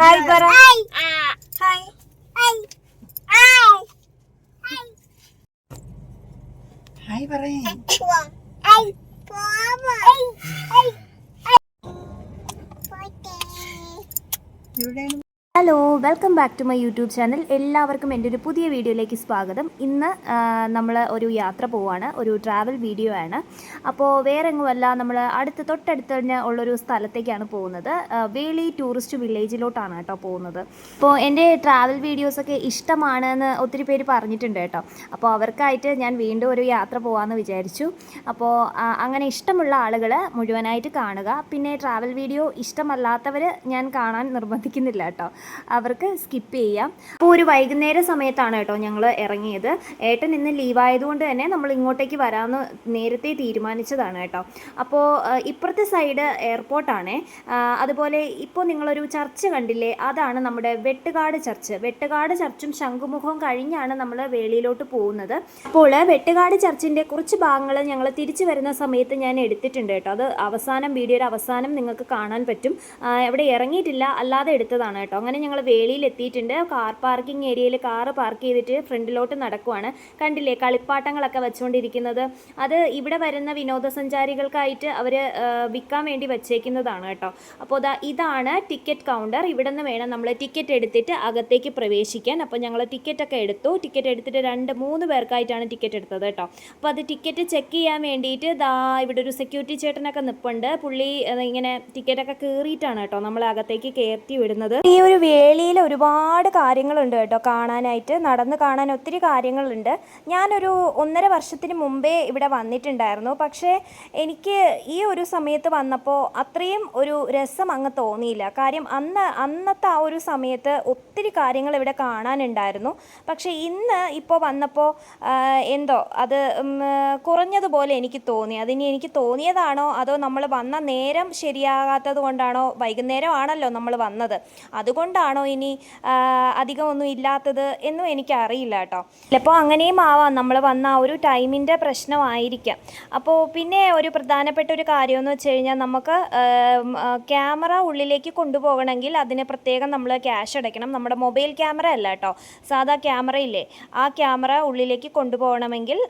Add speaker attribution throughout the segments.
Speaker 1: Hi ಬರ hi
Speaker 2: hi ಬರ ಇವಳೇನು
Speaker 1: hello welcome back to my YouTube channel എല്ലാവർക്കും എന്റെ ഒരു പുതിയ വീഡിയോയിലേക്ക് സ്വാഗതം. ഇന്ന് നമ്മൾ ഒരു യാത്ര പോവാണ്. ഒരു ട്രാവൽ വീഡിയോ ആണ്. അപ്പോൾ വേറെ എങ്ങുമല്ല നമ്മൾ അടുത്ത് തൊട്ടടുത്ത് തന്നെ ഉള്ളൊരു സ്ഥലത്തേക്കാണ് പോകുന്നത്. വേളി ടൂറിസ്റ്റ് വില്ലേജിലോട്ടാണ് കേട്ടോ പോകുന്നത്. അപ്പോൾ എന്റെ ട്രാവൽ വീഡിയോസൊക്കെ ഇഷ്ടമാണെന്ന് ഒത്തിരി പേര് പറഞ്ഞിട്ടുണ്ട് കേട്ടോ. അപ്പോൾ അവർക്കായിട്ട് ഞാൻ വീണ്ടും ഒരു യാത്ര പോകാമെന്ന് വിചാരിച്ചു. അപ്പോൾ അങ്ങനെ ഇഷ്ടമുള്ള ആളുകൾ മുഴുവനായിട്ട് കാണുക. പിന്നെ ട്രാവൽ വീഡിയോ ഇഷ്ടമല്ലാത്തവർ ഞാൻ കാണാൻ നിർബന്ധിക്കുന്നില്ല കേട്ടോ. അവർക്ക് സ്കിപ്പ് ചെയ്യാം. അപ്പോൾ ഒരു വൈകുന്നേര സമയത്താണ് കേട്ടോ ഞങ്ങൾ ഇറങ്ങിയത്. ഏട്ടൻ ഇന്ന് ലീവായതുകൊണ്ട് തന്നെ നമ്മൾ ഇങ്ങോട്ടേക്ക് വരാമെന്ന് നേരത്തെ തീരുമാനിച്ചതാണ് കേട്ടോ. അപ്പോൾ ഇപ്പുറത്തെ സൈഡ് എയർപോർട്ടാണ് അതുപോലെ ഇപ്പോൾ നിങ്ങളൊരു ചർച്ച് കണ്ടില്ലേ? അതാണ് നമ്മുടെ വെട്ടുകാട് ചർച്ച് വെട്ടുകാട് ചർച്ചും ശംഖുമുഖവും കഴിഞ്ഞാണ് നമ്മൾ വേളിയിലോട്ട് പോകുന്നത്. അപ്പോൾ വെട്ടുകാട് ചർച്ചിന്റെ കുറച്ച് ഭാഗങ്ങൾ ഞങ്ങൾ തിരിച്ചു വരുന്ന സമയത്ത് ഞാൻ എടുത്തിട്ടുണ്ട് കേട്ടോ. അത് അവസാനം വീഡിയോയുടെ അവസാനം നിങ്ങൾക്ക് കാണാൻ പറ്റും. എവിടെ ഇറങ്ങിയിട്ടില്ല അല്ലാതെ എടുത്തതാണ് കേട്ടോ. അങ്ങനെ ഞങ്ങൾ വേളിയിൽ എത്തിയിട്ടുണ്ട്. കാർ പാർക്കിംഗ് ഏരിയയിൽ കാറ് പാർക്ക് ചെയ്തിട്ട് ഫ്രണ്ടിലോട്ട് നടക്കുവാണ്. കണ്ടില്ലേ കളിപ്പാട്ടങ്ങളൊക്കെ വെച്ചുകൊണ്ടിരിക്കുന്നത്. അത് ഇവിടെ വരുന്ന വിനോദസഞ്ചാരികൾക്കായിട്ട് അവർ വിൽക്കാൻ വേണ്ടി വെച്ചേക്കുന്നതാണ് കേട്ടോ. അപ്പോൾ ദാ ഇതാണ് ടിക്കറ്റ് കൗണ്ടർ ഇവിടെ നിന്ന് വേണം നമ്മൾ ടിക്കറ്റ് എടുത്തിട്ട് അകത്തേക്ക് പ്രവേശിക്കാൻ. അപ്പോൾ ഞങ്ങൾ ടിക്കറ്റൊക്കെ എടുത്തു. ടിക്കറ്റ് എടുത്തിട്ട് രണ്ട് മൂന്ന് പേർക്കായിട്ടാണ് ടിക്കറ്റ് എടുത്തത് കേട്ടോ. അപ്പോൾ അത് ടിക്കറ്റ് ചെക്ക് ചെയ്യാൻ വേണ്ടിയിട്ട് ദാ ഇവിടെ ഒരു സെക്യൂരിറ്റി ചേട്ടനൊക്കെ നിൽപ്പുണ്ട് പുള്ളി ഇങ്ങനെ ടിക്കറ്റൊക്കെ കയറിയിട്ടാണ് കേട്ടോ നമ്മളെ അകത്തേക്ക് കയറ്റി വിടുന്നത്. ഈ ഒരു വേളിയിൽ ഒരുപാട് കാര്യങ്ങളുണ്ട് കേട്ടോ കാണാനായിട്ട് നടന്ന് കാണാൻ ഒത്തിരി കാര്യങ്ങളുണ്ട്. ഞാനൊരു ഒന്നര വർഷത്തിന് മുമ്പേ ഇവിടെ വന്നിട്ടുണ്ടായിരുന്നു. പക്ഷേ എനിക്ക് ഈ ഒരു സമയത്ത് വന്നപ്പോൾ അത്രയും ഒരു രസം അങ്ങ് തോന്നിയില്ല. കാര്യം അന്ന് അന്നത്തെ ആ ഒരു സമയത്ത് ഒത്തിരി കാര്യങ്ങൾ ഇവിടെ കാണാനുണ്ടായിരുന്നു. പക്ഷേ ഇന്ന് ഇപ്പോൾ വന്നപ്പോൾ എന്തോ അത് കുറഞ്ഞതുപോലെ എനിക്ക് തോന്നി. അതിനി എനിക്ക് തോന്നിയതാണോ അതോ നമ്മൾ വന്ന നേരം ശരിയാകാത്തത് കൊണ്ടാണോ വൈകുന്നേരം ആണല്ലോ നമ്മൾ വന്നത്. അതുകൊണ്ടാണോ ഇനി അധികമൊന്നും ഇല്ലാത്തത് എന്നും എനിക്കറിയില്ല കേട്ടോ. ചിലപ്പോൾ അങ്ങനെയും ആവാം. നമ്മൾ വന്ന ആ ഒരു ടൈമിന്റെ പ്രശ്നമായിരിക്കാം. അപ്പോൾ പിന്നെ ഒരു പ്രധാനപ്പെട്ട ഒരു കാര്യമെന്ന് വെച്ച് കഴിഞ്ഞാൽ നമുക്ക് ക്യാമറ ഉള്ളിലേക്ക് കൊണ്ടുപോകണമെങ്കിൽ അതിന് പ്രത്യേകം നമ്മൾ ക്യാഷ് അടയ്ക്കണം. നമ്മുടെ മൊബൈൽ ക്യാമറ അല്ല കേട്ടോ. സാധാ ക്യാമറ ഇല്ലേ? ആ ക്യാമറ ഉള്ളിലേക്ക് കൊണ്ടുപോകണമെങ്കിൽ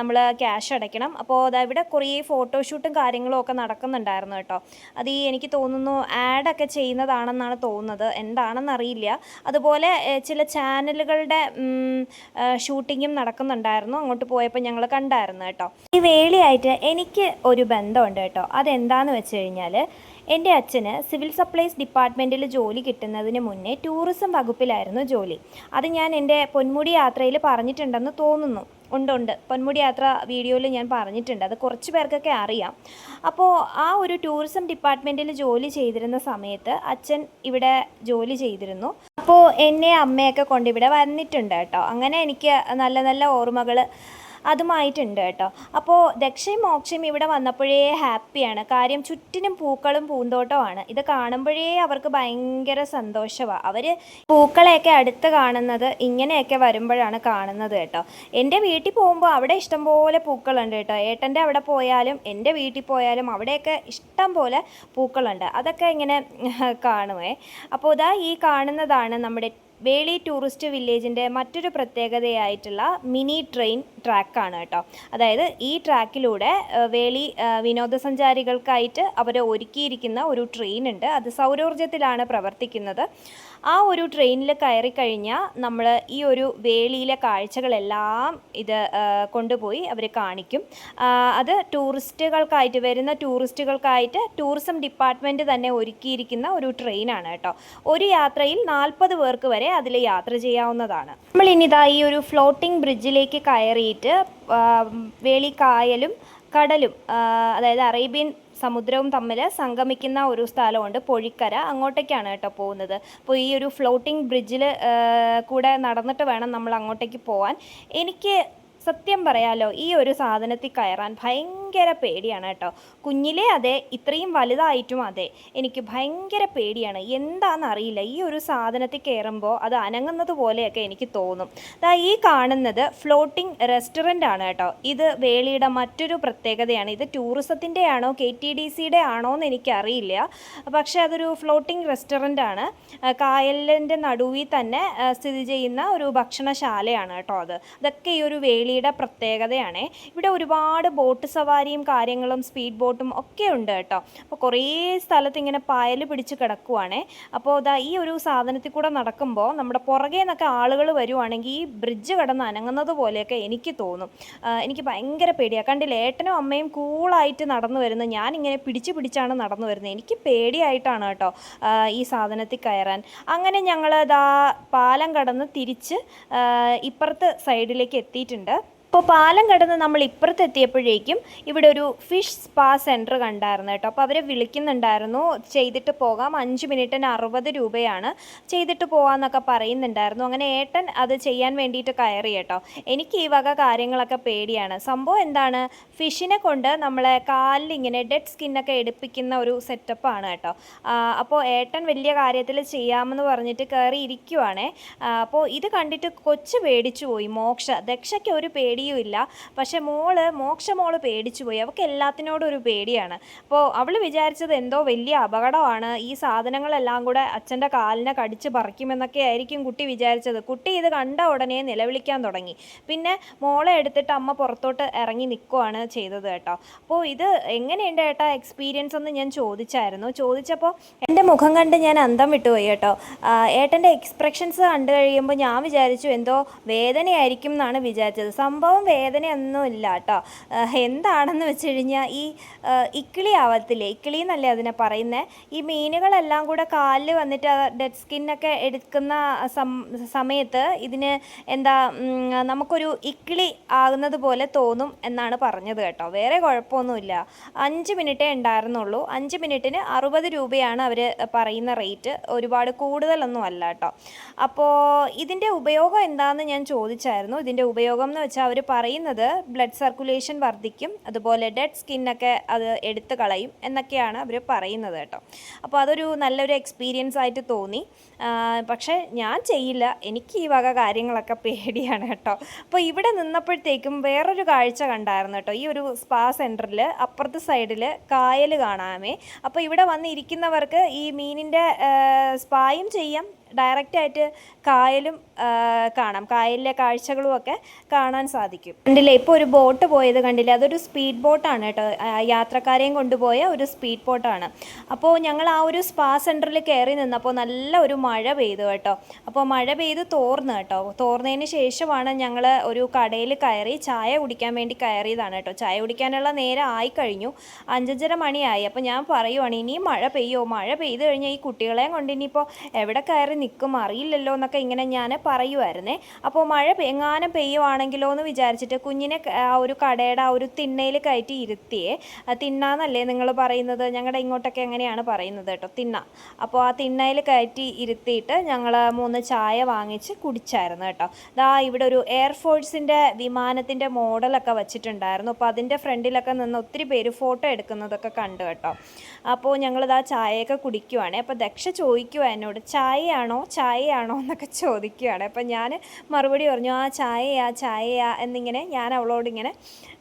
Speaker 1: നമ്മൾ ക്യാഷ് അടയ്ക്കണം. അപ്പോൾ അതാ ഇവിടെ കുറേ ഫോട്ടോഷൂട്ടും കാര്യങ്ങളും ഒക്കെ നടക്കുന്നുണ്ടായിരുന്നു കേട്ടോ. അത് ഈ എനിക്ക് തോന്നുന്നു ആഡൊക്കെ ചെയ്യുന്നതാണെന്നാണ് തോന്നുന്നത്. എന്താണെന്ന് അറിയില്ല അതുപോലെ ചില ചാനലുകളുടെ ഷൂട്ടിങ്ങും നടക്കുന്നുണ്ടായിരുന്നു. അങ്ങോട്ട് പോയപ്പോൾ ഞങ്ങൾ കണ്ടായിരുന്നു കേട്ടോ. ഈ വേളിയായിട്ട് എനിക്ക് ഒരു ബന്ധമുണ്ട് കേട്ടോ. അതെന്താന്ന് വെച്ച് കഴിഞ്ഞാൽ എന്റെ അച്ഛന് സിവിൽ സപ്ലൈസ് ഡിപ്പാർട്ട്മെന്റിൽ ജോലി കിട്ടുന്നതിന് മുന്നേ ടൂറിസം വകുപ്പിലായിരുന്നു ജോലി. അത് ഞാൻ എന്റെ പൊന്മുടി യാത്രയിൽ പറഞ്ഞിട്ടുണ്ടെന്ന് തോന്നുന്നു. ഉണ്ട് ഉണ്ട്. പൊന്മുടി യാത്ര വീഡിയോയിൽ ഞാൻ പറഞ്ഞിട്ടുണ്ട്. അത് കുറച്ച് പേർക്കൊക്കെ അറിയാം. അപ്പോൾ ആ ഒരു ടൂറിസം ഡിപ്പാർട്ട്മെന്റിൽ ജോലി ചെയ്തിരുന്ന സമയത്ത് അച്ഛൻ ഇവിടെ ജോലി ചെയ്തിരുന്നു. അപ്പോൾ എന്നെ അമ്മയൊക്കെ കൊണ്ടിവിടെ വന്നിട്ടുണ്ട് കേട്ടോ. അങ്ങനെ എനിക്ക് നല്ല നല്ല ഓർമ്മകൾ അതുമായിട്ടുണ്ട് കേട്ടോ. അപ്പോൾ ദക്ഷയും മോക്ഷയും ഇവിടെ വന്നപ്പോഴേ ഹാപ്പിയാണ്. കാര്യം ചുറ്റിനും പൂക്കളും പൂന്തോട്ടമാണ് ഇത് കാണുമ്പോഴേ അവർക്ക് ഭയങ്കര സന്തോഷമാണ് അവർ പൂക്കളെയൊക്കെ അടുത്ത് കാണുന്നത് ഇങ്ങനെയൊക്കെ വരുമ്പോഴാണ് കാണുന്നത് കേട്ടോ. എന്റെ വീട്ടിൽ പോകുമ്പോൾ അവിടെ ഇഷ്ടംപോലെ പൂക്കളുണ്ട് കേട്ടോ. ഏട്ടന്റെ അവിടെ പോയാലും എന്റെ വീട്ടിൽ പോയാലും അവിടെയൊക്കെ ഇഷ്ടം പോലെ പൂക്കളുണ്ട്. അതൊക്കെ ഇങ്ങനെ കാണുമേ അപ്പോൾ ഇതാ ഈ കാണുന്നതാണ് നമ്മുടെ വേളി ടൂറിസ്റ്റ് വില്ലേജിന്റെ മറ്റൊരു പ്രത്യേകതയായിട്ടുള്ള മിനി ട്രെയിൻ ട്രാക്കാണ് കേട്ടോ. അതായത് ഈ ട്രാക്കിലൂടെ വേളി വിനോദസഞ്ചാരികൾക്കായിട്ട് അവർ ഒരുക്കിയിരിക്കുന്ന ഒരു ട്രെയിൻ ഉണ്ട്. അത് സൗരോർജത്തിലാണ് പ്രവർത്തിക്കുന്നത്. ആ ഒരു ട്രെയിനിൽ കയറി കഴിഞ്ഞാൽ നമ്മൾ ഈ ഒരു വേളിയിലെ കാഴ്ചകളെല്ലാം ഇത് കൊണ്ടുപോയി അവർ കാണിക്കും. അത് ടൂറിസ്റ്റുകൾക്കായിട്ട് വരുന്ന ടൂറിസ്റ്റുകൾക്കായിട്ട് ടൂറിസം ഡിപ്പാർട്ട്മെന്റ് തന്നെ ഒരുക്കിയിരിക്കുന്ന ഒരു ട്രെയിനാണ് കേട്ടോ. ഒരു യാത്രയിൽ നാൽപ്പത് പേർക്ക് വരെ അതിൽ യാത്ര ചെയ്യാവുന്നതാണ്. നമ്മൾ ഇനിതാ ഈ ഒരു ഫ്ലോട്ടിംഗ് ബ്രിഡ്ജിലേക്ക് കയറിയിട്ട് വേളി കായലും കടലും അതായത് അറേബ്യൻ സമുദ്രവും തമ്മിൽ സംഗമിക്കുന്ന ഒരു സ്ഥലമുണ്ട് പൊഴിക്കര. അങ്ങോട്ടേക്കാണ് കേട്ടോ പോകുന്നത്. അപ്പോൾ ഈ ഒരു ഫ്ലോട്ടിംഗ് ബ്രിഡ്ജിൽ കൂടെ നടന്നിട്ട് വേണം നമ്മൾ അങ്ങോട്ടേക്ക് പോകാൻ എനിക്ക് സത്യം പറയാലോ ഈ ഒരു സാധനത്തിൽ കയറാൻ ഭയങ്കര പേടിയാണ് കേട്ടോ. കുഞ്ഞിലേ അതെ ഇത്രയും വലുതായിട്ടും അതെ. എനിക്ക് ഭയങ്കര പേടിയാണ്. എന്താണെന്ന് അറിയില്ല ഈ ഒരു സാധനത്തിൽ കയറുമ്പോൾ അത് അനങ്ങുന്നത് പോലെയൊക്കെ എനിക്ക് തോന്നും. അതാ ഈ കാണുന്നത് ഫ്ലോട്ടിംഗ് റെസ്റ്റോറന്റ് ആണ് കേട്ടോ. ഇത് വേളിയുടെ മറ്റൊരു പ്രത്യേകതയാണ്. ഇത് ടൂറിസത്തിന്റെ ആണോ കെ ടി ഡി സിയുടെ ആണോ എന്ന് എനിക്കറിയില്ല. പക്ഷേ അതൊരു ഫ്ലോട്ടിംഗ് റെസ്റ്റോറന്റ് ആണ്. കായലിന്റെ നടുവിൽ തന്നെ സ്ഥിതി ചെയ്യുന്ന ഒരു ഭക്ഷണശാലയാണ് കേട്ടോ അത്. അതൊക്കെ ഈ ഒരു വേളിയുടെ പ്രത്യേകതയാണ്. ഇവിടെ ഒരുപാട് ബോട്ട് സവാരിയും കാര്യങ്ങളും സ്പീഡ് ബോട്ടും ഒക്കെ ഉണ്ട് കേട്ടോ. അപ്പോൾ കുറേ സ്ഥലത്ത് ഇങ്ങനെ പായൽ പിടിച്ച് കിടക്കുവാണ്. അപ്പോൾ ഇതാ ഈ ഒരു സാധനത്തിൽ കൂടെ നടക്കുമ്പോൾ നമ്മുടെ പുറകെ നിന്നൊക്കെ ആളുകൾ വരുവാണെങ്കിൽ ഈ ബ്രിഡ്ജ് കടന്ന് അനങ്ങുന്നത് പോലെയൊക്കെ എനിക്ക് തോന്നും. എനിക്ക് ഭയങ്കര പേടിയാണ് കണ്ടില്ല ഏട്ടനും അമ്മയും കൂളായിട്ട് നടന്നു വരുന്നത് ഞാനിങ്ങനെ പിടിച്ച് പിടിച്ചാണ് നടന്നു വരുന്നത്. എനിക്ക് പേടിയായിട്ടാണ് കേട്ടോ ഈ സാധനത്തിൽ കയറാൻ. അങ്ങനെ ഞങ്ങൾ ദാ പാലം കടന്ന് തിരിച്ച് ഇപ്പുറത്തെ സൈഡിലേക്ക് എത്തിയിട്ടുണ്ട്. അപ്പോൾ പാലം കടന്ന് നമ്മൾ ഇപ്പുറത്തെത്തിയപ്പോഴേക്കും ഇവിടെ ഒരു ഫിഷ് സ്പാ സെന്റർ കണ്ടായിരുന്നു കേട്ടോ. അപ്പോൾ അവരെ വിളിക്കുന്നുണ്ടായിരുന്നു ചെയ്തിട്ട് പോകാം. അഞ്ച് മിനിറ്റിന് അറുപത് രൂപയാണ്. ചെയ്തിട്ട് പോകാമെന്നൊക്കെ പറയുന്നുണ്ടായിരുന്നു. അങ്ങനെ ഏട്ടൻ അത് ചെയ്യാൻ വേണ്ടിയിട്ട് കയറി കേട്ടോ. എനിക്ക് ഈ വക കാര്യങ്ങളൊക്കെ പേടിയാണ്. സംഭവം എന്താണ്? ഫിഷിനെ കൊണ്ട് നമ്മളെ കാലിൽ ഇങ്ങനെ ഡെഡ് സ്കിന്നൊക്കെ എടുപ്പിക്കുന്ന ഒരു സെറ്റപ്പാണ് കേട്ടോ. അപ്പോൾ ഏട്ടൻ വലിയ കാര്യത്തിൽ ചെയ്യാമെന്ന് പറഞ്ഞിട്ട് കയറി ഇരിക്കുവാണേ അപ്പോൾ ഇത് കണ്ടിട്ട് കൊച്ചു പേടിച്ചു പോയി. മോക്ഷ ദക്ഷയ്ക്ക് ഒരു പേടിയും ഇല്ല പക്ഷെ മോൾ മോക്ഷ മോൾ പേടിച്ചു പോയി അവൾക്ക് എല്ലാത്തിനോടും ഒരു പേടിയാണ്. അപ്പോൾ അവൾ വിചാരിച്ചത് എന്തോ വലിയ അപകടമാണ്. ഈ സാധനങ്ങളെല്ലാം കൂടെ അച്ഛന്റെ കാലിനെ കടിച്ച് പറിക്കുമെന്നൊക്കെ ആയിരിക്കും കുട്ടി വിചാരിച്ചത്. കുട്ടി ഇത് കണ്ട ഉടനെ നിലവിളിക്കാൻ തുടങ്ങി. പിന്നെ മോളെ എടുത്തിട്ട് അമ്മ പുറത്തോട്ട് ഇറങ്ങി നിൽക്കുവാണ് ചെയ്തത് കേട്ടോ. അപ്പോൾ ഇത് എങ്ങനെയുണ്ട് ഏട്ടാ എക്സ്പീരിയൻസ് എന്ന് ഞാൻ ചോദിച്ചായിരുന്നു. ചോദിച്ചപ്പോൾ എന്റെ മുഖം കണ്ട് ഞാൻ അന്തം വിട്ടുപോയി കേട്ടോ. ഏട്ടന്റെ എക്സ്പ്രഷൻസ് കണ്ടു കഴിയുമ്പോൾ ഞാൻ വിചാരിച്ചു എന്തോ വേദനയായിരിക്കും എന്നാണ് വിചാരിച്ചത്. സംഭവം വേദനയൊന്നും ഇല്ല കേട്ടോ. എന്താണെന്ന് വെച്ച് കഴിഞ്ഞാൽ ഈ ഇക്കിളി ആവത്തില്ലേ? ഇക്കിളി എന്നല്ലേ അതിനെ പറയുന്നത് ഈ മീനുകളെല്ലാം കൂടെ കാലിൽ വന്നിട്ട് ഡെഡ് സ്കിന്നൊക്കെ എടുക്കുന്ന സമയത്ത് ഇതിന് എന്താ നമുക്കൊരു ഇക്കിളി ആകുന്നത് പോലെ തോന്നും എന്നാണ് പറഞ്ഞത് കേട്ടോ. വേറെ കുഴപ്പമൊന്നുമില്ല. അഞ്ച് മിനിറ്റേ ഉണ്ടായിരുന്നുള്ളൂ. അഞ്ച് മിനിറ്റിന് അറുപത് രൂപയാണ് അവർ പറയുന്ന റേറ്റ്. ഒരുപാട് കൂടുതലൊന്നും അല്ല കേട്ടോ. അപ്പോൾ ഇതിന്റെ ഉപയോഗം എന്താണെന്ന് ഞാൻ ചോദിച്ചായിരുന്നു. ഇതിന്റെ ഉപയോഗം എന്ന് വെച്ചാൽ അവർ പറയുന്നത് ബ്ലഡ് സർക്കുലേഷൻ വർദ്ധിക്കും അതുപോലെ ഡെഡ് സ്കിന്നൊക്കെ അത് എടുത്തു കളയും എന്നൊക്കെയാണ് അവർ പറയുന്നത് കേട്ടോ. അപ്പോൾ അതൊരു നല്ലൊരു എക്സ്പീരിയൻസ് ആയിട്ട് തോന്നി. പക്ഷേ ഞാൻ ചെയ്യില്ല. എനിക്ക് ഈ വക കാര്യങ്ങളൊക്കെ പേടിയാണ് കേട്ടോ. അപ്പോൾ ഇവിടെ നിന്നപ്പോഴത്തേക്കും വേറൊരു കാഴ്ച കണ്ടായിരുന്നു കേട്ടോ. ഈ ഒരു സ്പാ സെന്ററിൽ അപ്പുറത്തെ സൈഡിൽ കായൽ കാണാമേ. അപ്പോൾ ഇവിടെ വന്നിരിക്കുന്നവർക്ക് ഈ മീനിന്റെ സ്പായും ചെയ്യാം ഡയറക്റ്റായിട്ട് കായലും കാണാം. കായലിലെ കാഴ്ചകളും ഒക്കെ കാണാൻ സാധിക്കും. കണ്ടില്ലേ ഇപ്പോൾ ഒരു ബോട്ട് പോയത് കണ്ടില്ലേ? അതൊരു സ്പീഡ് ബോട്ടാണ് കേട്ടോ. യാത്രക്കാരെയും കൊണ്ടുപോയ ഒരു സ്പീഡ് ബോട്ടാണ് അപ്പോൾ ഞങ്ങൾ ആ ഒരു സ്പാ സെന്ററിൽ കയറി നിന്നപ്പോൾ നല്ല ഒരു മഴ പെയ്തു കേട്ടോ. അപ്പോൾ മഴ പെയ്ത് തോർന്നു കേട്ടോ. തോർന്നതിന് ശേഷമാണ് ഞങ്ങൾ ഒരു കടയിൽ കയറി ചായ കുടിക്കാൻ വേണ്ടി കയറിയതാണ് കേട്ടോ. ചായ കുടിക്കാനുള്ള നേരം ആയിക്കഴിഞ്ഞു. അഞ്ചഞ്ചര മണിയായി. അപ്പോൾ ഞാൻ പറയുവാണ് ഇനിയും മഴ പെയ്യോ? മഴ പെയ്ത് കഴിഞ്ഞാൽ ഈ കുട്ടികളെയും കൊണ്ട് ഇനിയിപ്പോൾ എവിടെ കയറി നിൽക്കും അറിയില്ലല്ലോ എന്നൊക്കെ ഇങ്ങനെ ഞാൻ പറയുമായിരുന്നേ അപ്പോൾ മഴ എങ്ങാനും പെയ്യുവാണെങ്കിലോ എന്ന് വിചാരിച്ചിട്ട് കുഞ്ഞിനെ ആ ഒരു കടയുടെ ആ ഒരു തിണ്ണയിൽ കയറ്റി ഇരുത്തിയേ. ആ തിണ്ണാന്നല്ലേ നിങ്ങൾ പറയുന്നത്? ഞങ്ങളുടെ ഇങ്ങോട്ടൊക്കെ എങ്ങനെയാണ് പറയുന്നത് കേട്ടോ? തിണ്ണ. അപ്പോൾ ആ തിണ്ണയിൽ കയറ്റി ഇരുത്തിയിട്ട് ഞങ്ങൾ മൂന്ന് ചായ വാങ്ങിച്ച് കുടിച്ചായിരുന്നു കേട്ടോ. ദാ ഇവിടെ ഒരു എയർഫോഴ്സിന്റെ വിമാനത്തിന്റെ മോഡലൊക്കെ വെച്ചിട്ടുണ്ടായിരുന്നു. അപ്പോൾ അതിന്റെ ഫ്രണ്ടിലൊക്കെ നിന്ന് ഒത്തിരി പേര് ഫോട്ടോ എടുക്കുന്നതൊക്കെ കണ്ടു കേട്ടോ. അപ്പോൾ ഞങ്ങളിതാ ചായയൊക്കെ കുടിക്കുവാണേ. അപ്പോൾ ദക്ഷ ചോദിക്കുക എന്നോട് ചായയാണോ ചായയാണോ എന്നൊക്കെ ചോദിക്കുകയാണ്. അപ്പം ഞാൻ മറുപടി പറഞ്ഞു ആ ചായയാ ചായയാ എന്നിങ്ങനെ ഞാൻ അവളോട് ഇങ്ങനെ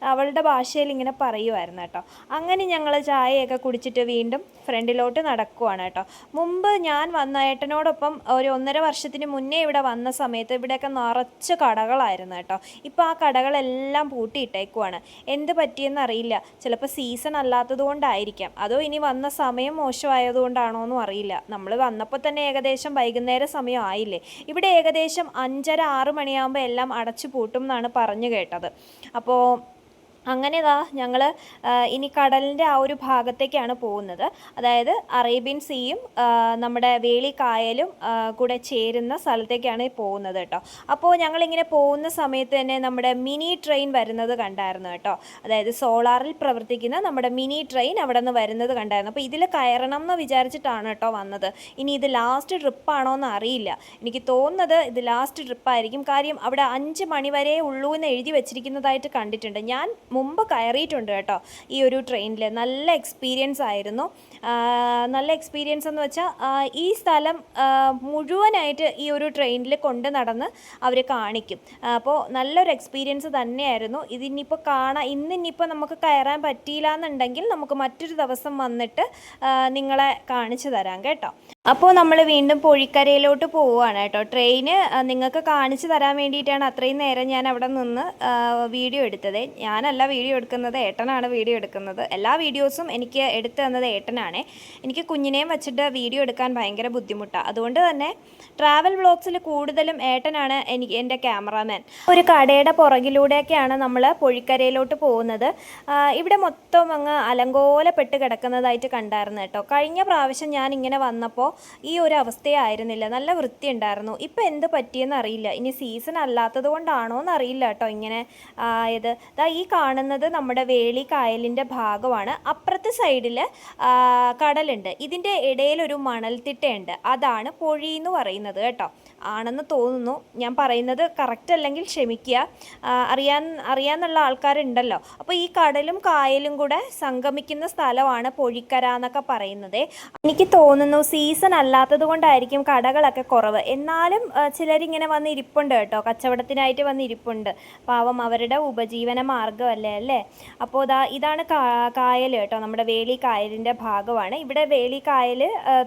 Speaker 1: അവളുടെ ഭാഷയിൽ ഇങ്ങനെ പറയുമായിരുന്നു കേട്ടോ. അങ്ങനെ ഞങ്ങൾ ചായയൊക്കെ കുടിച്ചിട്ട് വീണ്ടും ഫ്രണ്ടിലോട്ട് നടക്കുവാണ് കേട്ടോ. മുമ്പ് ഞാൻ വന്ന ഏട്ടനോടൊപ്പം ഒരു ഒന്നര വർഷത്തിന് മുന്നേ ഇവിടെ വന്ന സമയത്ത് ഇവിടെയൊക്കെ നിറച്ച് കടകളായിരുന്നു കേട്ടോ. ഇപ്പോൾ ആ കടകളെല്ലാം പൂട്ടിയിട്ടേക്കുവാണ്. എന്ത് പറ്റിയെന്ന് അറിയില്ല. ചിലപ്പോൾ സീസൺ അല്ലാത്തത് കൊണ്ടായിരിക്കാം. അതോ ഇനി വന്ന സമയം മോശമായതുകൊണ്ടാണോ എന്നും അറിയില്ല. നമ്മൾ വന്നപ്പോൾ തന്നെ ഏകദേശം വൈകുന്നേര സമയം ആയില്ലേ? ഇവിടെ ഏകദേശം അഞ്ചര ആറ് മണിയാകുമ്പോൾ എല്ലാം അടച്ചു പൂട്ടും എന്നാണ് പറഞ്ഞു കേട്ടത്. അപ്പോൾ അങ്ങനെ ഇതാ ഞങ്ങൾ ഇനി കടലിന്റെ ആ ഒരു ഭാഗത്തേക്കാണ് പോകുന്നത്. അതായത് അറേബ്യൻ സീയും നമ്മുടെ വേളിക്കായലും കായലും കൂടെ ചേരുന്ന സ്ഥലത്തേക്കാണ് പോകുന്നത് കേട്ടോ. അപ്പോൾ ഞങ്ങളിങ്ങനെ പോകുന്ന സമയത്ത് തന്നെ നമ്മുടെ മിനി ട്രെയിൻ വരുന്നത് കണ്ടായിരുന്നു കേട്ടോ. അതായത് സോളാറിൽ പ്രവർത്തിക്കുന്ന നമ്മുടെ മിനി ട്രെയിൻ അവിടെ നിന്ന് വരുന്നത് കണ്ടായിരുന്നു. അപ്പോൾ ഇതിൽ കയറണം എന്ന് വിചാരിച്ചിട്ടാണ് കേട്ടോ വന്നത്. ഇനി ഇത് ലാസ്റ്റ് ട്രിപ്പാണോ എന്ന് അറിയില്ല. എനിക്ക് തോന്നുന്നത് ഇത് ലാസ്റ്റ് ട്രിപ്പായിരിക്കും. കാര്യം അവിടെ അഞ്ച് മണി വരെ ഉള്ളൂ എന്ന് എഴുതി വെച്ചിരിക്കുന്നതായിട്ട് കണ്ടിട്ടുണ്ട്. ഞാൻ മുമ്പ് കയറിയിട്ടുണ്ട് കേട്ടോ ഈ ഒരു ട്രെയിനിൽ നല്ല എക്സ്പീരിയൻസ് ആയിരുന്നു. നല്ല എക്സ്പീരിയൻസ് എന്ന് വെച്ചാൽ ഈ സ്ഥലം മുഴുവനായിട്ട് ഈ ഒരു ട്രെയിനിൽ കൊണ്ട് നടന്ന് അവർ കാണിക്കും. അപ്പോൾ നല്ലൊരു എക്സ്പീരിയൻസ് തന്നെയായിരുന്നു. ഇതിനിപ്പോൾ കാണാൻ ഇന്ന് ഇനിയിപ്പോൾ നമുക്ക് കയറാൻ പറ്റിയില്ല എന്നുണ്ടെങ്കിൽ നമുക്ക് മറ്റൊരു ദിവസം വന്നിട്ട് നിങ്ങളെ കാണിച്ചു തരാം കേട്ടോ. അപ്പോൾ നമ്മൾ വീണ്ടും പൊഴിക്കരയിലോട്ട് പോവുകയാണ് കേട്ടോ. ട്രെയിന് നിങ്ങൾക്ക് കാണിച്ചു തരാൻ വേണ്ടിയിട്ടാണ് അത്രയും നേരം ഞാൻ അവിടെ നിന്ന് വീഡിയോ എടുത്തത്. ഞാനല്ല വീഡിയോ എടുക്കുന്നത് ഏട്ടനാണ് വീഡിയോ എടുക്കുന്നത്. എല്ലാ വീഡിയോസും എനിക്ക് എടുത്തു തന്നത് ഏട്ടനാണ്. എനിക്ക് കുഞ്ഞിനെയും വെച്ചിട്ട് വീഡിയോ എടുക്കാൻ ഭയങ്കര ബുദ്ധിമുട്ടാണ് അതുകൊണ്ട് തന്നെ ട്രാവൽ വ്ളോഗ്സിൽ കൂടുതലും ഏട്ടനാണ് എനിക്ക് എന്റെ ക്യാമറാമാൻ. ഒരു കടയുടെ പുറകിലൂടെയൊക്കെയാണ് നമ്മൾ പൊഴിക്കരയിലോട്ട് പോകുന്നത്. ഇവിടെ മൊത്തം അങ്ങ് അലങ്കോലപ്പെട്ട് കിടക്കുന്നതായിട്ട് കണ്ടായിരുന്നു കേട്ടോ. കഴിഞ്ഞ പ്രാവശ്യം ഞാൻ ഇങ്ങനെ വന്നപ്പോൾ ഈ ഒരു അവസ്ഥയായിരുന്നില്ല. നല്ല വൃത്തി ഉണ്ടായിരുന്നു ഇപ്പം എന്ത് പറ്റിയെന്ന് അറിയില്ല. ഇനി സീസൺ അല്ലാത്തത് കൊണ്ടാണോ എന്ന് അറിയില്ല കേട്ടോ ഇങ്ങനെ. ആയത് ദാ ഈ കാണുന്നത് നമ്മുടെ വേളി കായലിന്റെ ഭാഗമാണ്. അപ്പുറത്തെ സൈഡിൽ കടലുണ്ട്. ഇതിന്റെ ഇടയിലൊരു മണൽത്തിട്ടയുണ്ട്. അതാണ് പൊഴി എന്ന് പറയുന്നത് കേട്ടോ. ആണെന്ന് തോന്നുന്നു. ഞാൻ പറയുന്നത് കറക്റ്റ് അല്ലെങ്കിൽ ക്ഷമിക്കുക. അറിയാൻ അറിയാന്നുള്ള ആൾക്കാരുണ്ടല്ലോ. അപ്പോൾ ഈ കടലും കായലും കൂടെ സംഗമിക്കുന്ന സ്ഥലമാണ് പൊഴിക്കര എന്നൊക്കെ പറയുന്നത്. എനിക്ക് തോന്നുന്നു സീസൺ അല്ലാത്തത് കൊണ്ടായിരിക്കും കടകളൊക്കെ കുറവ്. എന്നാലും ചിലരിങ്ങനെ വന്ന് ഇരിപ്പുണ്ട് കേട്ടോ. കച്ചവടത്തിനായിട്ട് വന്ന് ഇരിപ്പുണ്ട്. പാവം അവരുടെ ഉപജീവന മാർഗമല്ലേ അല്ലേ? അപ്പോൾ ഇതാ ഇതാണ് കായൽ കേട്ടോ. നമ്മുടെ വേളി കായലിന്റെ ഭാഗമാണ്. ഇവിടെ വേളി കായൽ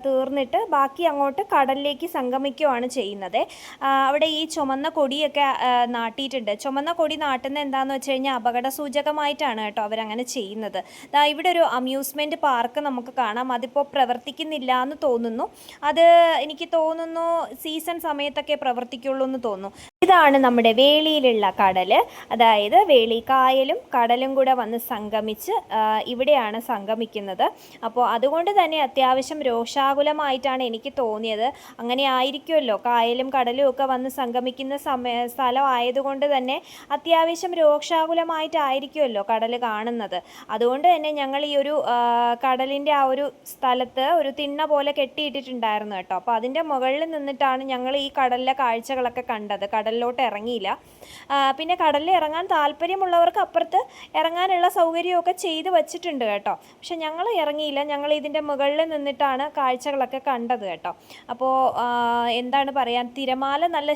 Speaker 1: തീർന്നിട്ട് ബാക്കി അങ്ങോട്ട് കടലിലേക്ക് സംഗമിക്കുകയാണ് ചെയ്യുന്നത്. ആ, അവിടെ ഈ ചുമന്ന കൊടിയൊക്കെ നാട്ടിയിട്ടുണ്ട്. ചുമന്ന കൊടി നാട്ടുന്ന എന്താണെന്ന് വെച്ച് കഴിഞ്ഞാൽ അപകട സൂചകമായിട്ടാണ് കേട്ടോ അവരങ്ങനെ ചെയ്യുന്നത്. ഇവിടെ ഒരു അമ്യൂസ്മെന്റ് പാർക്ക് നമുക്ക് കാണാം. അതിപ്പോൾ പ്രവർത്തിക്കുന്നില്ല എന്ന് തോന്നുന്നു. അത് എനിക്ക് തോന്നുന്നു സീസൺ സമയത്തൊക്കെ പ്രവർത്തിക്കുള്ളൂ എന്ന് തോന്നുന്നു. ഇതാണ് നമ്മുടെ വേളിയിലുള്ള കടൽ അതായത് വേളി കായലും കടലും കൂടെ വന്ന് സംഗമിച്ച് ഇവിടെയാണ് സംഗമിക്കുന്നത്. അപ്പോൾ അതുകൊണ്ട് തന്നെ അത്യാവശ്യം രോഷാകുലമായിട്ടാണ് എനിക്ക് തോന്നിയത്. അങ്ങനെ ആയിരിക്കുമല്ലോ കായലും കടലും ഒക്കെ വന്ന് സംഗമിക്കുന്ന സമയ സ്ഥലം ആയതുകൊണ്ട് തന്നെ അത്യാവശ്യം രോഷാകുലമായിട്ടായിരിക്കുമല്ലോ കടൽ കാണുന്നത്. അതുകൊണ്ട് തന്നെ ഞങ്ങൾ ഈ ഒരു കടലിന്റെ ആ ഒരു സ്ഥലത്ത് ഒരു തിണ്ണ പോലെ കെട്ടിയിട്ടിട്ടുണ്ടായിരുന്നു കേട്ടോ. അപ്പോൾ അതിന്റെ മുകളിൽ നിന്നിട്ടാണ് ഞങ്ങൾ ഈ കടലിലെ കാഴ്ചകളൊക്കെ കണ്ടത്. കടലിലോട്ട് ഇറങ്ങിയില്ല പിന്നെ കടലിൽ ഇറങ്ങാൻ താല്പര്യമുള്ളവർക്ക് അപ്പുറത്ത് ഇറങ്ങാനുള്ള സൗകര്യമൊക്കെ ചെയ്ത് വച്ചിട്ടുണ്ട് കേട്ടോ. പക്ഷെ ഞങ്ങൾ ഇറങ്ങിയില്ല. ഞങ്ങൾ ഇതിന്റെ മുകളിൽ നിന്നിട്ടാണ് കാഴ്ചകളൊക്കെ കണ്ടത് കേട്ടോ. അപ്പോൾ എന്താണ് പറയാൻ? തിരമാല നല്ല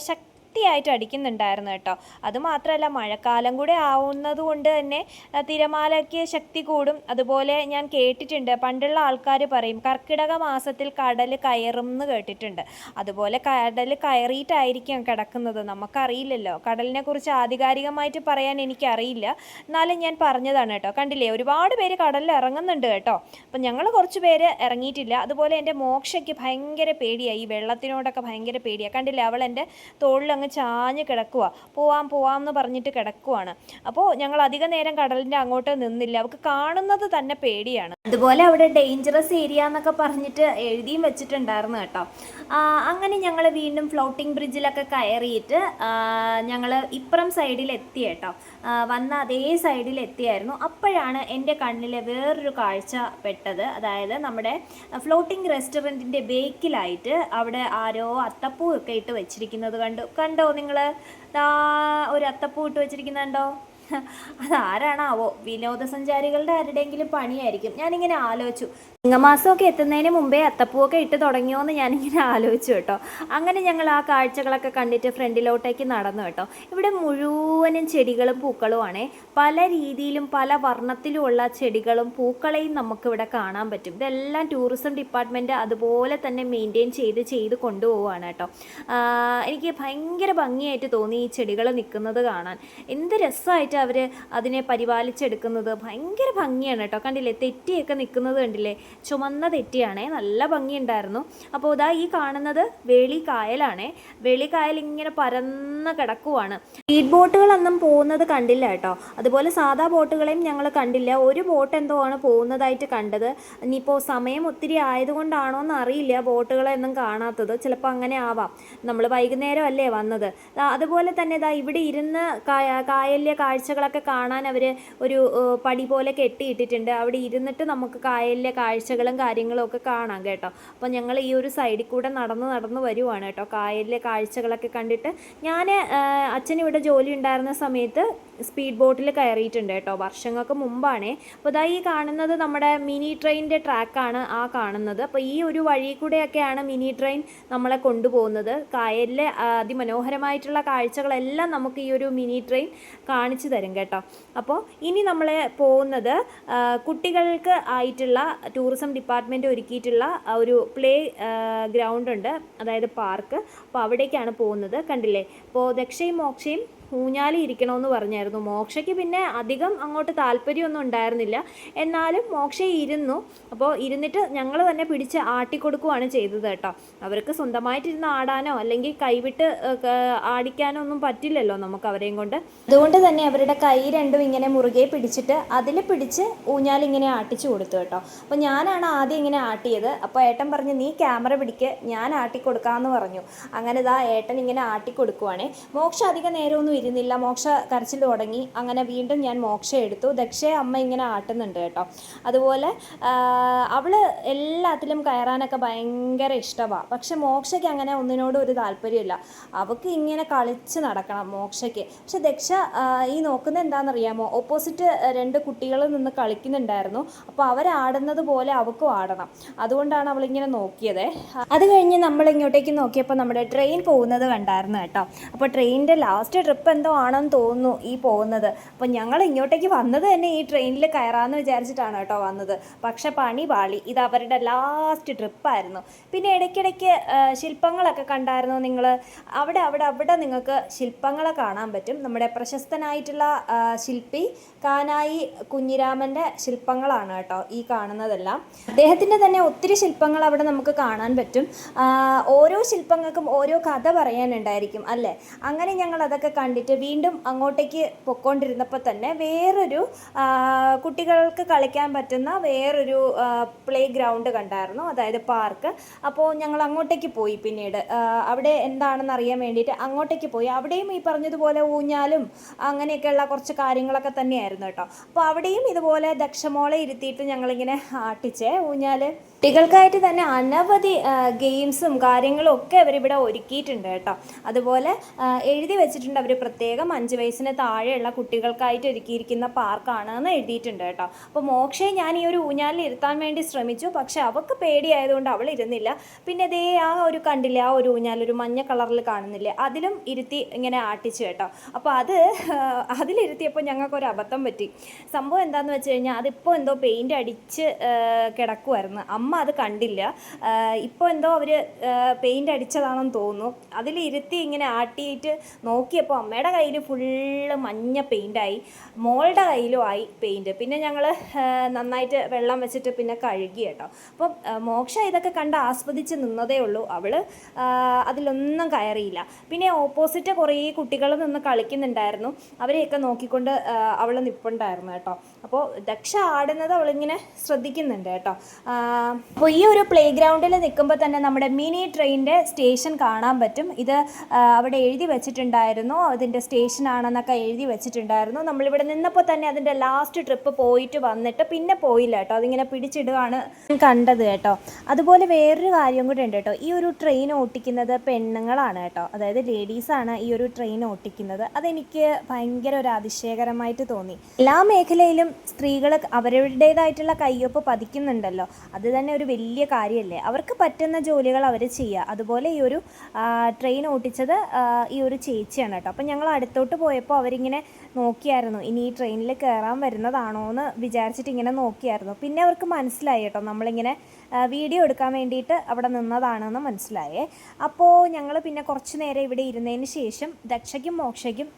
Speaker 1: ശക്തിയായിട്ട് അടിക്കുന്നുണ്ടായിരുന്നു കേട്ടോ. അതുമാത്രമല്ല മഴക്കാലം കൂടെ ആവുന്നത് കൊണ്ട് തന്നെ തിരമാലയ്ക്ക് ശക്തി കൂടും. അതുപോലെ ഞാൻ കേട്ടിട്ടുണ്ട് പണ്ടുള്ള ആൾക്കാർ പറയും കർക്കിടക മാസത്തിൽ കടൽ കയറും എന്ന് കേട്ടിട്ടുണ്ട്. അതുപോലെ കടൽ കയറിയിട്ടായിരിക്കും കിടക്കുന്നത്. നമുക്കറിയില്ലല്ലോ. കടലിനെ കുറിച്ച് ആധികാരികമായിട്ട് പറയാൻ എനിക്കറിയില്ല. എന്നാലും ഞാൻ പറഞ്ഞതാണ് കേട്ടോ. കണ്ടില്ലേ ഒരുപാട് പേര് കടലിൽ ഇറങ്ങുന്നുണ്ട് കേട്ടോ. അപ്പം ഞങ്ങൾ കുറച്ച് പേര് ഇറങ്ങിയിട്ടില്ല. അതുപോലെ എന്റെ മോക്ഷയ്ക്ക് ഭയങ്കര പേടിയായി ഈ വെള്ളത്തിനോടൊക്കെ ഭയങ്കര പേടിയാണ് കണ്ടില്ലേ അവൾ എന്റെ തോളിൽ അങ്ങ് ചാഞ്ഞ് കിടക്കുക പോവാം പോവാം എന്ന് പറഞ്ഞിട്ട് കിടക്കുവാണ്. അപ്പോൾ ഞങ്ങൾ അധിക നേരം കടലിന്റെ അങ്ങോട്ട് നിന്നില്ല. അവൾക്ക് കാണുന്നത് തന്നെ പേടിയാണ്. അതുപോലെ അവിടെ ഡേഞ്ചറസ് ഏരിയ എന്നൊക്കെ പറഞ്ഞിട്ട് എഴുതിയും വെച്ചിട്ടുണ്ടായിരുന്നു കേട്ടോ. അങ്ങനെ ഞങ്ങൾ വീണ്ടും ഫ്ലോട്ടിംഗ് ബ്രിഡ്ജിലൊക്കെ കയറിയിട്ട് ഞങ്ങൾ ഇപ്പുറം സൈഡിൽ എത്തി കേട്ടോ. വന്ന അതേ സൈഡിൽ എത്തിയായിരുന്നു. അപ്പോഴാണ് എന്റെ കണ്ണിൽ വേറൊരു കാഴ്ച പെട്ടത്. അതായത് നമ്മുടെ ഫ്ലോട്ടിംഗ് റെസ്റ്റോറന്റിന്റെ ബേക്കിലായിട്ട് അവിടെ ആരോ അത്തപ്പൂ ഒക്കെ ഇട്ട് വെച്ചിരിക്കുന്നത് കണ്ടു. കണ്ടോ നിങ്ങൾ ഒരു അത്തപ്പൂ ഇട്ട് വെച്ചിരിക്കുന്നുണ്ടോ? അതാരാണാവോ? വിനോദസഞ്ചാരികളുടെ ആരുടെയെങ്കിലും പണിയായിരിക്കും. ഞാനിങ്ങനെ ആലോചിച്ചു. ചിങ്ങമാസമൊക്കെ എത്തുന്നതിന് മുമ്പേ അത്തപ്പൂവൊക്കെ ഇട്ട് തുടങ്ങിയോ എന്ന് ഞാനിങ്ങനെ ആലോചിച്ചു കേട്ടോ. അങ്ങനെ ഞങ്ങൾ ആ കാഴ്ചകളൊക്കെ കണ്ടിട്ട് ഫ്രണ്ടിലോട്ടേക്ക് നടന്നു കേട്ടോ. ഇവിടെ മുഴുവനും ചെടികളും പൂക്കളുമാണേ പല രീതിയിലും പല വർണത്തിലുമുള്ള ചെടികളും പൂക്കളെയും നമുക്കിവിടെ കാണാൻ പറ്റും. ഇതെല്ലാം ടൂറിസം ഡിപ്പാർട്ട്മെന്റ് അതുപോലെ തന്നെ മെയിന്റെയിൻ ചെയ്ത് ചെയ്ത് കൊണ്ടുപോവുകയാണ് കേട്ടോ. എനിക്ക് ഭയങ്കര ഭംഗിയായിട്ട് തോന്നി ഈ ചെടികൾ നിൽക്കുന്നത് കാണാൻ. എന്ത് രസമായിട്ടാണ് നന്നായിട്ട് അവർ അതിനെ പരിപാലിച്ചെടുക്കുന്നത് ഭയങ്കര ഭംഗിയാണ് കേട്ടോ. കണ്ടില്ലേ തെറ്റിയൊക്കെ നിൽക്കുന്നത് കണ്ടില്ലേ? ചുമന്ന തെറ്റിയാണേ നല്ല ഭംഗിയുണ്ടായിരുന്നു. അപ്പോൾ ഇതാ ഈ കാണുന്നത് വേളി കായലാണേ. കായൽ ഇങ്ങനെ പരന്ന് കിടക്കുവാണ്. സ്പീഡ് ബോട്ടുകളൊന്നും പോകുന്നത് കണ്ടില്ല കേട്ടോ. അതുപോലെ സാധാ ബോട്ടുകളെയും ഞങ്ങൾ കണ്ടില്ല. ഒരു ബോട്ട് എന്തോ ആണ് പോകുന്നതായിട്ട് കണ്ടത്. ഇനിയിപ്പോൾ സമയം ഒത്തിരി ആയതുകൊണ്ടാണോ എന്ന് അറിയില്ല ബോട്ടുകളെയൊന്നും കാണാത്തത്. ചിലപ്പോൾ അങ്ങനെ ആവാം. നമ്മൾ വൈകുന്നേരം അല്ലേ വന്നത്. അതുപോലെ തന്നെ ഇതാ ഇവിടെ ഇരുന്ന് കായലിലെ കായലിലെ കാഴ്ചകളൊക്കെ കാണാൻ അവർ ഒരു പടി പോലെ കെട്ടിയിട്ടിട്ടുണ്ട്. അവിടെ ഇരുന്നിട്ട് നമുക്ക് കായലിലെ കാഴ്ചകളും കാര്യങ്ങളും ഒക്കെ കാണാം കേട്ടോ. അപ്പോൾ ഞങ്ങൾ ഈ ഒരു സൈഡിൽ കൂടെ നടന്ന് നടന്ന് വരുവാണ് കേട്ടോ. കായലിലെ കാഴ്ചകളൊക്കെ കണ്ടിട്ട് ഞാൻ അച്ഛൻ ഇവിടെ ജോലി ഉണ്ടായിരുന്ന സമയത്ത് സ്പീഡ് ബോട്ടിൽ കയറിയിട്ടുണ്ട് കേട്ടോ. വർഷങ്ങൾക്ക് മുമ്പാണേ. അപ്പോൾ ഇതാ ഈ കാണുന്നത് നമ്മുടെ മിനി ട്രെയിനിന്റെ ട്രാക്കാണ് ആ കാണുന്നത്. അപ്പോൾ ഈ ഒരു വഴി കൂടെയൊക്കെയാണ് മിനി ട്രെയിൻ നമ്മളെ കൊണ്ടുപോകുന്നത്. കായലിലെ അതിമനോഹരമായിട്ടുള്ള കാഴ്ചകളെല്ലാം നമുക്ക് ഈ ഒരു മിനി ട്രെയിൻ കാണിച്ചു തരും കേട്ടോ. അപ്പോൾ ഇനി നമ്മൾ പോകുന്നത് കുട്ടികൾക്ക് ആയിട്ടുള്ള ടൂറിസം ഡിപ്പാർട്ട്മെന്റ് ഒരുക്കിയിട്ടുള്ള ഒരു പ്ലേ ഗ്രൗണ്ട് ഉണ്ട്. അതായത് പാർക്ക് അപ്പോൾ അവിടേക്കാണ് പോകുന്നത്. കണ്ടില്ലേ? അപ്പോൾ ദക്ഷയും മോക്ഷയും ഊഞ്ഞാലി ഇരിക്കണമെന്ന് പറഞ്ഞായിരുന്നു. മോക്ഷയ്ക്ക് പിന്നെ അധികം അങ്ങോട്ട് താല്പര്യമൊന്നും ഉണ്ടായിരുന്നില്ല. എന്നാലും മോക്ഷ ഇരുന്നു. അപ്പോൾ ഇരുന്നിട്ട് ഞങ്ങൾ തന്നെ പിടിച്ച് ആട്ടിക്കൊടുക്കുകയാണ് ചെയ്തത് കേട്ടോ. അവർക്ക് സ്വന്തമായിട്ടിരുന്ന് ആടാനോ അല്ലെങ്കിൽ കൈവിട്ട് ആടിക്കാനോ ഒന്നും പറ്റില്ലല്ലോ നമുക്ക് അവരെയും കൊണ്ട്. അതുകൊണ്ട് തന്നെ അവരുടെ കൈ രണ്ടും ഇങ്ങനെ മുറുകെ പിടിച്ചിട്ട് അതിൽ പിടിച്ച് ഊഞ്ഞാൽ ഇങ്ങനെ ആട്ടിച്ചു കൊടുത്തു കേട്ടോ. അപ്പോൾ ഞാനാണ് ആദ്യം ഇങ്ങനെ ആട്ടിയത്. അപ്പോൾ ഏട്ടൻ പറഞ്ഞു നീ ക്യാമറ പിടിക്ക്. ഞാൻ ആട്ടിക്കൊടുക്കാമെന്ന് പറഞ്ഞു. അങ്ങനെ ഇതാ ഏട്ടൻ ഇങ്ങനെ ആട്ടിക്കൊടുക്കുവാണേ. മോക്ഷ അധികം നേരമൊന്നും ഇരുന്നില്ല. മോക്ഷ കരച്ചിൽ തുടങ്ങി. അങ്ങനെ വീണ്ടും ഞാൻ മോക്ഷ എടുത്തു. ദക്ഷയെ അമ്മ ഇങ്ങനെ ആട്ടുന്നുണ്ട് കേട്ടോ. അതുപോലെ അവൾ എല്ലാത്തിലും കയറാനൊക്കെ ഭയങ്കര ഇഷ്ടമാണ് പക്ഷെ മോക്ഷയ്ക്ക് അങ്ങനെ ഒന്നിനോടും ഒരു താല്പര്യമില്ല. അവൾക്ക് ഇങ്ങനെ കളിച്ച് നടക്കണം മോക്ഷയ്ക്ക്. പക്ഷെ ദക്ഷ ഈ നോക്കുന്നത് എന്താണെന്നറിയാമോ? ഓപ്പോസിറ്റ് രണ്ട് കുട്ടികളിൽ നിന്ന് കളിക്കുന്നുണ്ടായിരുന്നു. അപ്പോൾ അവരാടുന്നത് പോലെ അവൾക്കും ആടണം. അതുകൊണ്ടാണ് അവളിങ്ങനെ നോക്കിയത്. അത് കഴിഞ്ഞ് നമ്മൾ ഇങ്ങോട്ടേക്ക് നോക്കിയപ്പോൾ നമ്മുടെ ട്രെയിൻ പോകുന്നത് കണ്ടായിരുന്നു കേട്ടോ. അപ്പോൾ ട്രെയിനിന്റെ ലാസ്റ്റ് ട്രിപ്പ് എന്തോ ആണെന്ന് തോന്നുന്നു ഈ പോകുന്നത്. അപ്പോൾ ഞങ്ങൾ ഇങ്ങോട്ടേക്ക് വന്നത് തന്നെ ഈ ട്രെയിനിൽ കയറാമെന്ന് വിചാരിച്ചിട്ടാണ് കേട്ടോ വന്നത്. പക്ഷേ പണി പാളി. ഇത് അവരുടെ ലാസ്റ്റ് ട്രിപ്പായിരുന്നു പിന്നെ ഇടയ്ക്കിടയ്ക്ക് ശില്പങ്ങളൊക്കെ കണ്ടായിരുന്നു നിങ്ങൾ അവിടെ അവിടെ അവിടെ നിങ്ങൾക്ക് ശില്പങ്ങളെ കാണാൻ പറ്റും. നമ്മുടെ പ്രശസ്തനായിട്ടുള്ള ശില്പി കാനായി കുഞ്ഞിരാമന്റെ ശില്പങ്ങളാണ് കേട്ടോ ഈ കാണുന്നതെല്ലാം. അദ്ദേഹത്തിന്റെ തന്നെ ഒത്തിരി ശില്പങ്ങൾ അവിടെ നമുക്ക് കാണാൻ പറ്റും. ഓരോ ശില്പങ്ങൾക്കും ഓരോ കഥ പറയാനുണ്ടായിരിക്കും അല്ലേ? അങ്ങനെ ഞങ്ങൾ അതൊക്കെ കണ്ടിട്ട് വീണ്ടും അങ്ങോട്ടേക്ക് പൊക്കോണ്ടിരുന്നപ്പോൾ തന്നെ വേറൊരു കുട്ടികൾക്ക് കളിക്കാൻ പറ്റുന്ന വേറൊരു പ്ലേ ഗ്രൗണ്ട് കണ്ടായിരുന്നു. അതായത് പാർക്ക് അപ്പോൾ ഞങ്ങൾ അങ്ങോട്ടേക്ക് പോയി പിന്നീട്. അവിടെ എന്താണെന്ന് അറിയാൻ വേണ്ടിയിട്ട് അങ്ങോട്ടേക്ക് പോയി. അവിടെയും ഈ പറഞ്ഞതുപോലെ ഊഞ്ഞാലും അങ്ങനെയൊക്കെയുള്ള കുറച്ച് കാര്യങ്ങളൊക്കെ തന്നെയായിരുന്നു കേട്ടോ. അപ്പോൾ അവിടെയും ഇതുപോലെ ദക്ഷമോളെ ഇരുത്തിയിട്ട് ഞങ്ങളിങ്ങനെ ആട്ടിച്ചേ ഊഞ്ഞാൽ. കുട്ടികൾക്കായിട്ട് തന്നെ അനവധി ഗെയിംസും കാര്യങ്ങളും ഒക്കെ അവരിവിടെ ഒരുക്കിയിട്ടുണ്ട് കേട്ടോ. അതുപോലെ എഴുതി വെച്ചിട്ടുണ്ട് അവർ പ്രത്യേകം അഞ്ച് വയസ്സിന് താഴെയുള്ള കുട്ടികൾക്കായിട്ട് ഒരുക്കിയിരിക്കുന്ന പാർക്കാണ് എന്ന് എഴുതിയിട്ടുണ്ട് കേട്ടോ. അപ്പോൾ മോക്ഷയെ ഞാൻ ഈ ഒരു ഊഞ്ഞാലിൽ ഇരുത്താൻ വേണ്ടി ശ്രമിച്ചു. പക്ഷേ അവൾക്ക് പേടിയായതുകൊണ്ട് അവൾ ഇരുന്നില്ല. പിന്നെ ദേ ആ ഒരു കണ്ടില്ല ആ ഒരു ഊഞ്ഞാൽ ഒരു മഞ്ഞ കളറിൽ കാണുന്നില്ലേ അതിലും ഇരുത്തി ഇങ്ങനെ ആട്ടിച്ചു കേട്ടോ. അപ്പോൾ അത് അതിലിരുത്തിയപ്പോൾ ഞങ്ങൾക്കൊരു അബദ്ധം പറ്റി. സംഭവം എന്താണെന്ന് വെച്ച് കഴിഞ്ഞാൽ അതിപ്പോൾ എന്തോ പെയിന്റ് അടിച്ച് കിടക്കുമായിരുന്നു അമ്മ അത് കണ്ടില്ല. ഇപ്പോൾ എന്തോ അവർ പെയിന്റ് അടിച്ചതാണെന്ന് തോന്നുന്നു. അതിലിരുത്തി ഇങ്ങനെ ആട്ടിയിട്ട് നോക്കിയപ്പോൾ അമ്മയുടെ കയ്യിൽ ഫുള്ള് മഞ്ഞ പെയിന്റായി മോളുടെ കയ്യിലും ആയി പെയിന്റ് പിന്നെ ഞങ്ങൾ നന്നായിട്ട് വെള്ളം വെച്ചിട്ട് പിന്നെ കഴുകി കേട്ടോ. അപ്പം മോക്ഷ ഇതൊക്കെ കണ്ട് ആസ്വദിച്ച് നിന്നതേ ഉള്ളൂ. അവൾ അതിലൊന്നും കയറിയില്ല. പിന്നെ ഓപ്പോസിറ്റ് കുറേ കുട്ടികൾ നിന്ന് കളിക്കുന്നുണ്ടായിരുന്നു. അവരെയൊക്കെ നോക്കിക്കൊണ്ട് അവൾ നിപ്പുണ്ടായിരുന്നു കേട്ടോ. അപ്പോൾ ദക്ഷ ആടുന്നത് അവളിങ്ങനെ ശ്രദ്ധിക്കുന്നുണ്ട് കേട്ടോ. അപ്പോൾ ഈ ഒരു പ്ലേ ഗ്രൗണ്ടിൽ നിൽക്കുമ്പോൾ തന്നെ നമ്മുടെ മിനി ട്രെയിനിന്റെ സ്റ്റേഷൻ കാണാൻ പറ്റും. ഇത് അവിടെ എഴുതി വെച്ചിട്ടുണ്ടായിരുന്നു. അതിന്റെ സ്റ്റേഷനാണെന്നൊക്കെ എഴുതി വെച്ചിട്ടുണ്ടായിരുന്നു. നമ്മളിവിടെ നിന്നപ്പോൾ തന്നെ അതിന്റെ ലാസ്റ്റ് ട്രിപ്പ് പോയിട്ട് വന്നിട്ട് പിന്നെ പോയില്ല കേട്ടോ. അതിങ്ങനെ പിടിച്ചിടുകയാണ് കണ്ടത് കേട്ടോ. അതുപോലെ വേറൊരു കാര്യം കൂടെ ഉണ്ട് കേട്ടോ. ഈ ഒരു ട്രെയിൻ ഓട്ടിക്കുന്നത് പെണ്ണുങ്ങളാണ് കേട്ടോ. അതായത് ലേഡീസാണ് ഈ ഒരു ട്രെയിൻ ഓട്ടിക്കുന്നത്. അതെനിക്ക് ഭയങ്കര ഒരു അതിശയകരമായിട്ട് തോന്നി. എല്ലാ മേഖലയിലും സ്ത്രീകൾ അവരുടേതായിട്ടുള്ള കയ്യൊപ്പ് പതിക്കുന്നുണ്ടല്ലോ. അത് തന്നെ ഒരു വലിയ കാര്യമല്ലേ അവർക്ക് പറ്റുന്ന ജോലികൾ അവർ ചെയ്യുക. അതുപോലെ ഈ ഒരു ട്രെയിൻ ഓട്ടിച്ചത് ഈ ഒരു ചേച്ചിയാണ് കേട്ടോ. അപ്പം ഞങ്ങൾ അടുത്തോട്ട് പോയപ്പോൾ അവരിങ്ങനെ നോക്കിയായിരുന്നു. ഇനി ഈ ട്രെയിനിൽ കയറാൻ വരുന്നതാണോ എന്ന് വിചാരിച്ചിട്ട് ഇങ്ങനെ നോക്കിയായിരുന്നു. പിന്നെ അവർക്ക് മനസ്സിലായി കേട്ടോ. നമ്മളിങ്ങനെ വീഡിയോ എടുക്കാൻ വേണ്ടിയിട്ട് അവിടെ നിന്നതാണെന്ന് മനസ്സിലായേ. അപ്പോൾ ഞങ്ങൾ പിന്നെ കുറച്ച് നേരം ഇവിടെ ഇരുന്നതിന് ശേഷം ദക്ഷയ്ക്കും മോക്ഷയ്ക്കും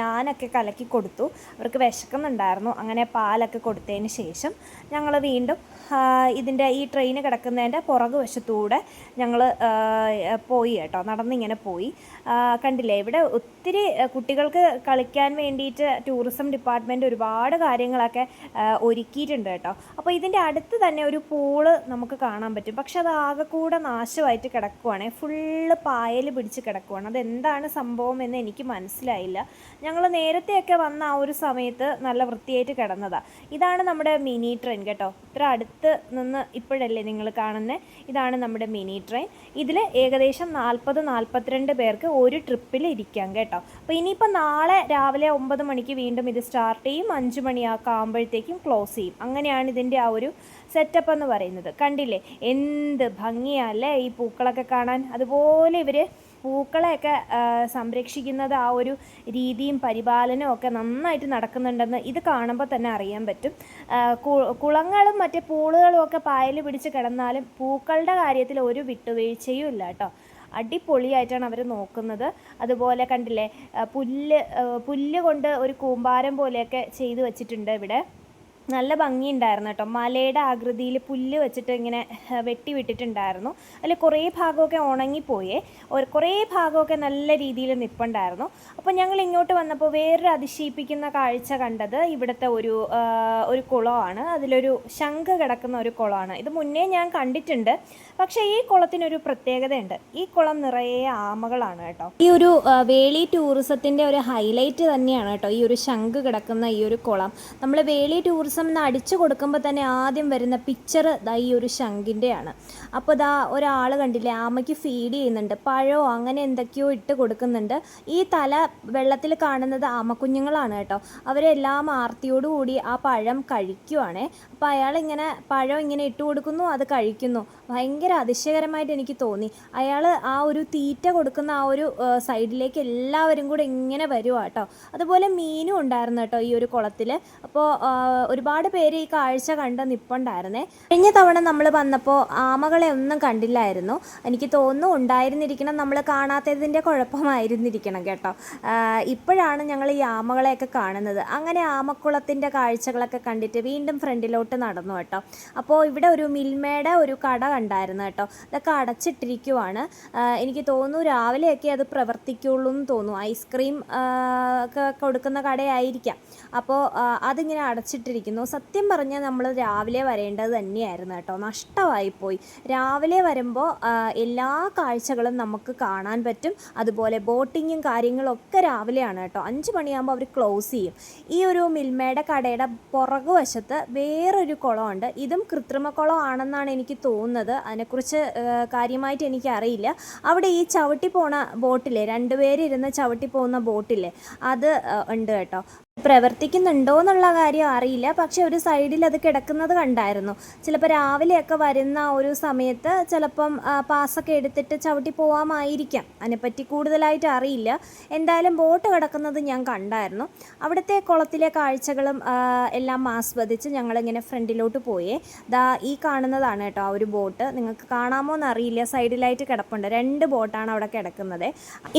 Speaker 1: ഞാനൊക്കെ കലക്കി കൊടുത്തു. അവർക്ക് വിശക്കുന്നുണ്ടായിരുന്നു. അങ്ങനെ പാലൊക്കെ കൊടുത്തതിന് ശേഷം ഞങ്ങൾ വീണ്ടും ഇതിന്റെ ഈ ട്രെയിൻ കിടക്കുന്നതിന്റെ പുറകു വശത്തൂടെ ഞങ്ങൾ പോയി കേട്ടോ. നടന്നിങ്ങനെ പോയി. കണ്ടില്ലേ? ഇവിടെ ഒത്തിരി കുട്ടികൾക്ക് കളിക്കാൻ വേണ്ടിയിട്ട് ടൂറിസം ഡിപ്പാർട്ട്മെന്റ് ഒരുപാട് കാര്യങ്ങളൊക്കെ ഒരുക്കിയിട്ടുണ്ട് കേട്ടോ. അപ്പോൾ ഇതിന്റെ അടുത്ത് തന്നെ ഒരു പൂൾ നമുക്ക് കാണാൻ പറ്റും. പക്ഷെ അത് ആകെ കൂടെ നാശമായിട്ട് കിടക്കുവാണ്. ഫുള്ള് പായൽ പിടിച്ച് കിടക്കുവാണ്. അതെന്താണ് സംഭവം എന്ന് എനിക്ക് മനസ്സിലായില്ല. ഞങ്ങൾ നേരത്തെയൊക്കെ വന്ന ആ ഒരു സമയത്ത് നല്ല വൃത്തിയായിട്ട് കിടന്നതാണ് ഇതാണ് നമ്മുടെ മിനി ട്രെയിൻ കേട്ടോ. ഇത്ര അടുത്ത് നിന്ന് ഇപ്പോഴല്ലേ നിങ്ങൾ കാണുന്നത് ഇതാണ് നമ്മുടെ മിനി ട്രെയിൻ. ഇതിൽ ഏകദേശം നാൽപ്പത് നാൽപ്പത്തിരണ്ട് പേർക്ക് ഒരു ട്രിപ്പിൽ ഇരിക്കാം കേട്ടോ. അപ്പോൾ ഇനിയിപ്പോൾ നാളെ രാവിലെ ഒമ്പത് മണിക്ക് വീണ്ടും ഇത് സ്റ്റാർട്ട് ചെയ്യും. അഞ്ച് മണിയൊക്കെ ആകുമ്പോഴത്തേക്കും ക്ലോസ് ചെയ്യും. അങ്ങനെയാണ് ഇതിന്റെ ആ ഒരു സെറ്റപ്പ് എന്ന് പറയുന്നത്. കണ്ടില്ലേ? എന്ത് ഭംഗിയല്ലേ ഈ പൂക്കളൊക്കെ കാണാൻ. അതുപോലെ ഇവർ പൂക്കളെയൊക്കെ സംരക്ഷിക്കുന്നത് ആ ഒരു രീതിയും പരിപാലനവും ഒക്കെ നന്നായിട്ട് നടക്കുന്നുണ്ടെന്ന് ഇത് കാണുമ്പോൾ തന്നെ അറിയാൻ പറ്റും. കുളങ്ങളും മറ്റേ പൂളുകളും ഒക്കെ പായൽ പിടിച്ച് കിടന്നാലും പൂക്കളുടെ കാര്യത്തിൽ ഒരു വിട്ടുവീഴ്ചയും ഇല്ല കേട്ടോ. അടിപൊളിയായിട്ടാണ് അവർ നോക്കുന്നത്. അതുപോലെ കണ്ടില്ലേ പുല്ല് പുല്ല് കൊണ്ട് ഒരു കൂമ്പാരം പോലെയൊക്കെ ചെയ്തു വച്ചിട്ടുണ്ട് ഇവിടെ. നല്ല ഭംഗിയുണ്ടായിരുന്നു കേട്ടോ. മലയുടെ ആകൃതിയിൽ പുല്ല് വെച്ചിട്ട് ഇങ്ങനെ വെട്ടി വിട്ടിട്ടുണ്ടായിരുന്നു. അതിൽ കുറേ ഭാഗമൊക്കെ ഉണങ്ങിപ്പോയേ. ഒരു കുറേ ഭാഗമൊക്കെ നല്ല രീതിയിൽ നിൽപ്പുണ്ടായിരുന്നു അപ്പോൾ ഞങ്ങൾ ഇങ്ങോട്ട് വന്നപ്പോൾ വേറൊരു അതിശയിപ്പിക്കുന്ന കാഴ്ച കണ്ടത് ഇവിടുത്തെ ഒരു ഒരു കുളമാണ്. അതിലൊരു ശംഖ് കിടക്കുന്ന ഒരു കുളമാണ്. ഇത് മുന്നേ ഞാൻ കണ്ടിട്ടുണ്ട്. പക്ഷേ ഈ കുളത്തിനൊരു പ്രത്യേകതയുണ്ട്. ഈ കുളം നിറയെ ആമകളാണ് കേട്ടോ. ഈ ഒരു വേളി ടൂറിസത്തിന്റെ ഒരു ഹൈലൈറ്റ് തന്നെയാണ് കേട്ടോ ഈ ഒരു ശംഖ് കിടക്കുന്ന ഈ ഒരു കുളം. നമ്മൾ വേളി ടൂറിസം എന്ന് അടിച്ചു കൊടുക്കുമ്പോൾ തന്നെ ആദ്യം വരുന്ന പിക്ചർ ദാ ഈ ഒരു ശംഖിന്റെയാണ് അപ്പോൾ ദാ ഒരാൾ കണ്ടില്ലേ ആമയ്ക്ക് ഫീഡ് ചെയ്യുന്നുണ്ട് പഴമോ അങ്ങനെ എന്തൊക്കെയോ ഇട്ട് കൊടുക്കുന്നുണ്ട്. ഈ തല വെള്ളത്തിൽ കാണുന്നത് ആമക്കുഞ്ഞുങ്ങളാണ് കേട്ടോ. അവരെല്ലാം ആർത്തിയോടുകൂടി ആ പഴം കഴിക്കുവാണേ. അപ്പോൾ അയാൾ ഇങ്ങനെ പഴം ഇങ്ങനെ ഇട്ട് കൊടുക്കുന്നു അത് കഴിക്കുന്നു. ഭയങ്കര അതിശയകരമായിട്ട് എനിക്ക് തോന്നി. അയാൾ ആ ഒരു തീറ്റ കൊടുക്കുന്ന ആ ഒരു സൈഡിലേക്ക് എല്ലാവരും കൂടെ ഇങ്ങനെ വരുവാ കേട്ടോ അതുപോലെ മീനും ഉണ്ടായിരുന്നു കേട്ടോ ഈ ഒരു കുളത്തിൽ അപ്പോൾ ഒരുപാട് പേര് ഈ കാഴ്ച കണ്ട് നിപ്പുണ്ടായിരുന്നേ. കഴിഞ്ഞ തവണ നമ്മൾ വന്നപ്പോൾ ആമകളെ ഒന്നും കണ്ടില്ലായിരുന്നു. എനിക്ക് തോന്നുന്നു ഉണ്ടായിരുന്നിരിക്കണം നമ്മൾ കാണാത്തതിന്റെ കുഴപ്പമായിരുന്നിരിക്കണം കേട്ടോ. ഇപ്പോഴാണ് ഞങ്ങൾ ഈ ആമകളെയൊക്കെ കാണുന്നത്. അങ്ങനെ ആമക്കുളത്തിന്റെ കാഴ്ചകളൊക്കെ കണ്ടിട്ട് വീണ്ടും ഫ്രണ്ടിലോട്ട് നടന്നു കേട്ടോ. അപ്പോൾ ഇവിടെ ഒരു മിൽമയുടെ ഒരു കട കണ്ടായിരുന്നു കേട്ടോ. അതൊക്കെ അടച്ചിട്ടിരിക്കുവാണ്. എനിക്ക് തോന്നുന്നു രാവിലെയൊക്കെ അത് പ്രവർത്തിക്കുള്ളൂ എന്ന് തോന്നുന്നു. ഐസ്ക്രീം ഒക്കെ കൊടുക്കുന്ന കടയായിരിക്കാം. അപ്പോൾ അതിങ്ങനെ അടച്ചിട്ടിരിക്കുന്നു. സത്യം പറഞ്ഞാൽ നമ്മൾ രാവിലെ വരേണ്ടത് തന്നെയായിരുന്നു കേട്ടോ. നഷ്ടമായിപ്പോയി രാവിലെ വരുമ്പോൾ എല്ലാ കാഴ്ചകളും നമുക്ക് കാണാൻ പറ്റും. അതുപോലെ ബോട്ടിങ്ങും കാര്യങ്ങളും ഒക്കെ രാവിലെയാണ് കേട്ടോ. അഞ്ച് മണിയാകുമ്പോൾ അവർ ക്ലോസ് ചെയ്യും. ഈ ഒരു മിൽമയുടെ കടയുടെ പുറകു വശത്ത് വേറൊരു കുളമുണ്ട്. ഇതും കൃത്രിമ കുളമാണെന്നാണ് എനിക്ക് തോന്നുന്നത്. അതിനെക്കുറിച്ച് കാര്യമായിട്ട് എനിക്ക് അറിയില്ല അവിടെ ഈ ചവിട്ടി പോണ ബോട്ടില്ലേ? രണ്ടുപേരിരുന്ന് ചവിട്ടി പോകുന്ന ബോട്ടില്ലേ? അത് ഉണ്ട് കേട്ടോ. പ്രവർത്തിക്കുന്നുണ്ടോ എന്നുള്ള കാര്യം അറിയില്ല. പക്ഷെ ഒരു സൈഡിൽ അത് കിടക്കുന്നത് കണ്ടായിരുന്നു. ചിലപ്പോൾ രാവിലെയൊക്കെ വരുന്ന ഒരു സമയത്ത് ചിലപ്പം പാസ്സൊക്കെ എടുത്തിട്ട് ചവിട്ടി പോവാമായിരിക്കാം. അതിനെപ്പറ്റി കൂടുതലായിട്ട് അറിയില്ല. എന്തായാലും ബോട്ട് കിടക്കുന്നത് ഞാൻ കണ്ടായിരുന്നു. അവിടുത്തെ കുളത്തിലെ കാഴ്ചകളും എല്ലാം ആസ്വദിച്ച് ഞങ്ങളിങ്ങനെ ഫ്രണ്ടിലോട്ട് പോയേ. ദാ ഈ കാണുന്നതാണ് കേട്ടോ ആ ഒരു ബോട്ട്. നിങ്ങൾക്ക് കാണാമോ എന്നറിയില്ല. സൈഡിലായിട്ട് കിടപ്പുണ്ട്. രണ്ട് ബോട്ടാണ് അവിടെ കിടക്കുന്നത്.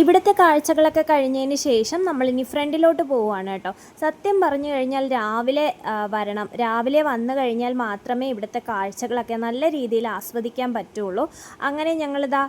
Speaker 1: ഇവിടുത്തെ കാഴ്ചകളൊക്കെ കഴിഞ്ഞതിന് ശേഷം നമ്മളിനി ഫ്രണ്ടിലോട്ട് പോവുകയാണ് കേട്ടോ. സത്യം പറഞ്ഞു കഴിഞ്ഞാൽ രാവിലെ വരണം. രാവിലെ വന്നു കഴിഞ്ഞാൽ മാത്രമേ ഇവിടുത്തെ കാഴ്ചകളൊക്കെ നല്ല രീതിയിൽ ആസ്വദിക്കാൻ പറ്റുള്ളൂ. അങ്ങനെ ഞങ്ങളിതാ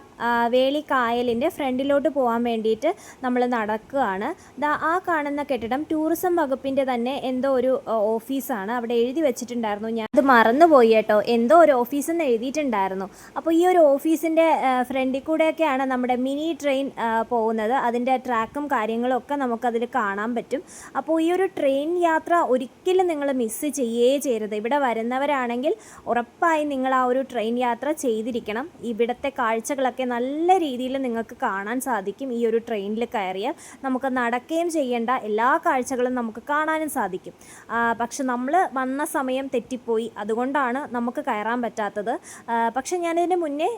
Speaker 1: വേളിക്കായലിന്റെ വേളി കായലിന്റെ ഫ്രണ്ടിലോട്ട് പോകാൻ വേണ്ടിയിട്ട് നമ്മൾ നടക്കുകയാണ്. ദാ ആ കാണുന്ന കെട്ടിടം ടൂറിസം വകുപ്പിന്റെ തന്നെ എന്തോ ഒരു ഓഫീസാണ്. അവിടെ എഴുതി വെച്ചിട്ടുണ്ടായിരുന്നു. ഞാൻ അത് മറന്നുപോയി കേട്ടോ. എന്തോ ഒരു ഓഫീസ് എന്ന് എഴുതിയിട്ടുണ്ടായിരുന്നു. അപ്പോൾ ഈ ഒരു ഓഫീസിന്റെ ഫ്രണ്ടിൽ കൂടെയൊക്കെയാണ് നമ്മുടെ മിനി ട്രെയിൻ പോകുന്നത്. അതിന്റെ ട്രാക്കും കാര്യങ്ങളും ഒക്കെ നമുക്കതിൽ കാണാൻ പറ്റും. അപ്പോൾ ഈ ഒരു ട്രെയിൻ യാത്ര ഒരിക്കലും നിങ്ങൾ മിസ്സ് ചെയ്യേ ചെയ്യരുത്. ഇവിടെ വരുന്നവരാണെങ്കിൽ ഉറപ്പായി നിങ്ങൾ ആ ഒരു ട്രെയിൻ യാത്ര ചെയ്തിരിക്കണം. ഇവിടുത്തെ കാഴ്ചകളൊക്കെ നല്ല രീതിയിൽ നിങ്ങൾക്ക് കാണാൻ സാധിക്കും ഈ ഒരു ട്രെയിനിൽ കയറിയാൽ. നമുക്ക് നടക്കുകയും ചെയ്യേണ്ട എല്ലാ കാഴ്ചകളും നമുക്ക് കാണാനും സാധിക്കും. പക്ഷെ നമ്മൾ വന്ന സമയം തെറ്റിപ്പോയി. അതുകൊണ്ടാണ് നമുക്ക് കയറാൻ പറ്റാത്തത്. പക്ഷെ ഞാനിതിന് മുന്നേ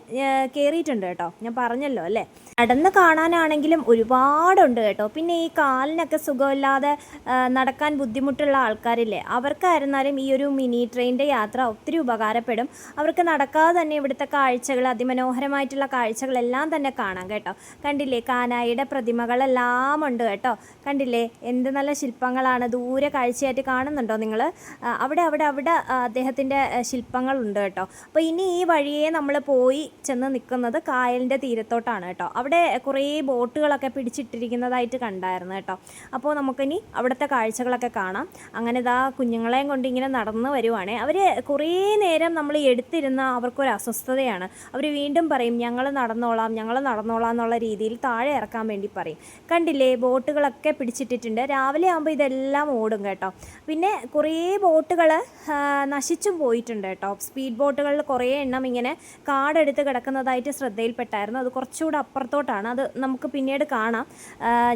Speaker 1: കയറിയിട്ടുണ്ട് കേട്ടോ. ഞാൻ പറഞ്ഞല്ലോ അല്ലേ? നടന്ന് കാണാനാണെങ്കിലും ഒരുപാടുണ്ട് കേട്ടോ. പിന്നെ ഈ കാലിനൊക്കെ സുഖമില്ലാതെ നടക്കാൻ ബുദ്ധിമുട്ടുള്ള ആൾക്കാരില്ലേ? അവർക്കായിരുന്നാലും ഈ ഒരു മിനി ട്രെയിനിന്റെ യാത്ര ഒത്തിരി ഉപകാരപ്പെടും. അവർക്ക് നടക്കാതെ തന്നെ ഇവിടുത്തെ കാഴ്ചകൾ അതിമനോഹരമായിട്ടുള്ള കാഴ്ചകളെല്ലാം തന്നെ കാണാം കേട്ടോ. കണ്ടില്ലേ? കാനായിയുടെ പ്രതിമകളെല്ലാം ഉണ്ട് കേട്ടോ. കണ്ടില്ലേ? എന്ത് നല്ല ശില്പങ്ങളാണ്. ദൂരെ കാഴ്ചയായിട്ട് കാണുന്നുണ്ടോ നിങ്ങൾ? അവിടെ അവിടെ അവിടെ അദ്ദേഹത്തിന്റെ ശില്പങ്ങളുണ്ട് കേട്ടോ. അപ്പോൾ ഇനി ഈ വഴിയെ നമ്മൾ പോയി ചെന്ന് നിൽക്കുന്നത് കായലിന്റെ തീരത്തോട്ടാണ് കേട്ടോ. അവിടെ കുറേ ബോട്ടുകളൊക്കെ പിടിച്ചിട്ടിരിക്കുന്നതായിട്ട് കണ്ടായിരുന്നു കേട്ടോ. അപ്പോൾ നമുക്കിനി അവിടുത്തെ കാഴ്ചകളൊക്കെ കാണാം. അങ്ങനെ ഇതാ കുഞ്ഞുങ്ങളെയും കൊണ്ട് ഇങ്ങനെ നടന്ന് വരുവാണേ. അവർ കുറേ നേരം നമ്മൾ എടുത്തിരുന്ന അവർക്കൊരു അസ്വസ്ഥതയാണ്. അവർ വീണ്ടും പറയും ഞങ്ങൾ നടന്നോളാം ഞങ്ങൾ നടന്നോളാം എന്നുള്ള രീതിയിൽ താഴെ ഇറക്കാൻ വേണ്ടി പറയും. കണ്ടില്ലേ? ബോട്ടുകളൊക്കെ പിടിച്ചിട്ടിട്ടുണ്ട്. രാവിലെ ആകുമ്പോൾ ഇതെല്ലാം ഓടും കേട്ടോ. പിന്നെ കുറേ ബോട്ടുകൾ നശിച്ചും പോയിട്ടുണ്ട് കേട്ടോ. സ്പീഡ് ബോട്ടുകളിൽ കുറേ എണ്ണം ഇങ്ങനെ കാടെടുത്ത് കിടക്കുന്നതായിട്ട് ശ്രദ്ധയിൽപ്പെട്ടായിരുന്നു. അത് കുറച്ചുകൂടെ അപ്പുറത്തോട്ടാണ്. അത് നമുക്ക് പിന്നീട് കാണാം.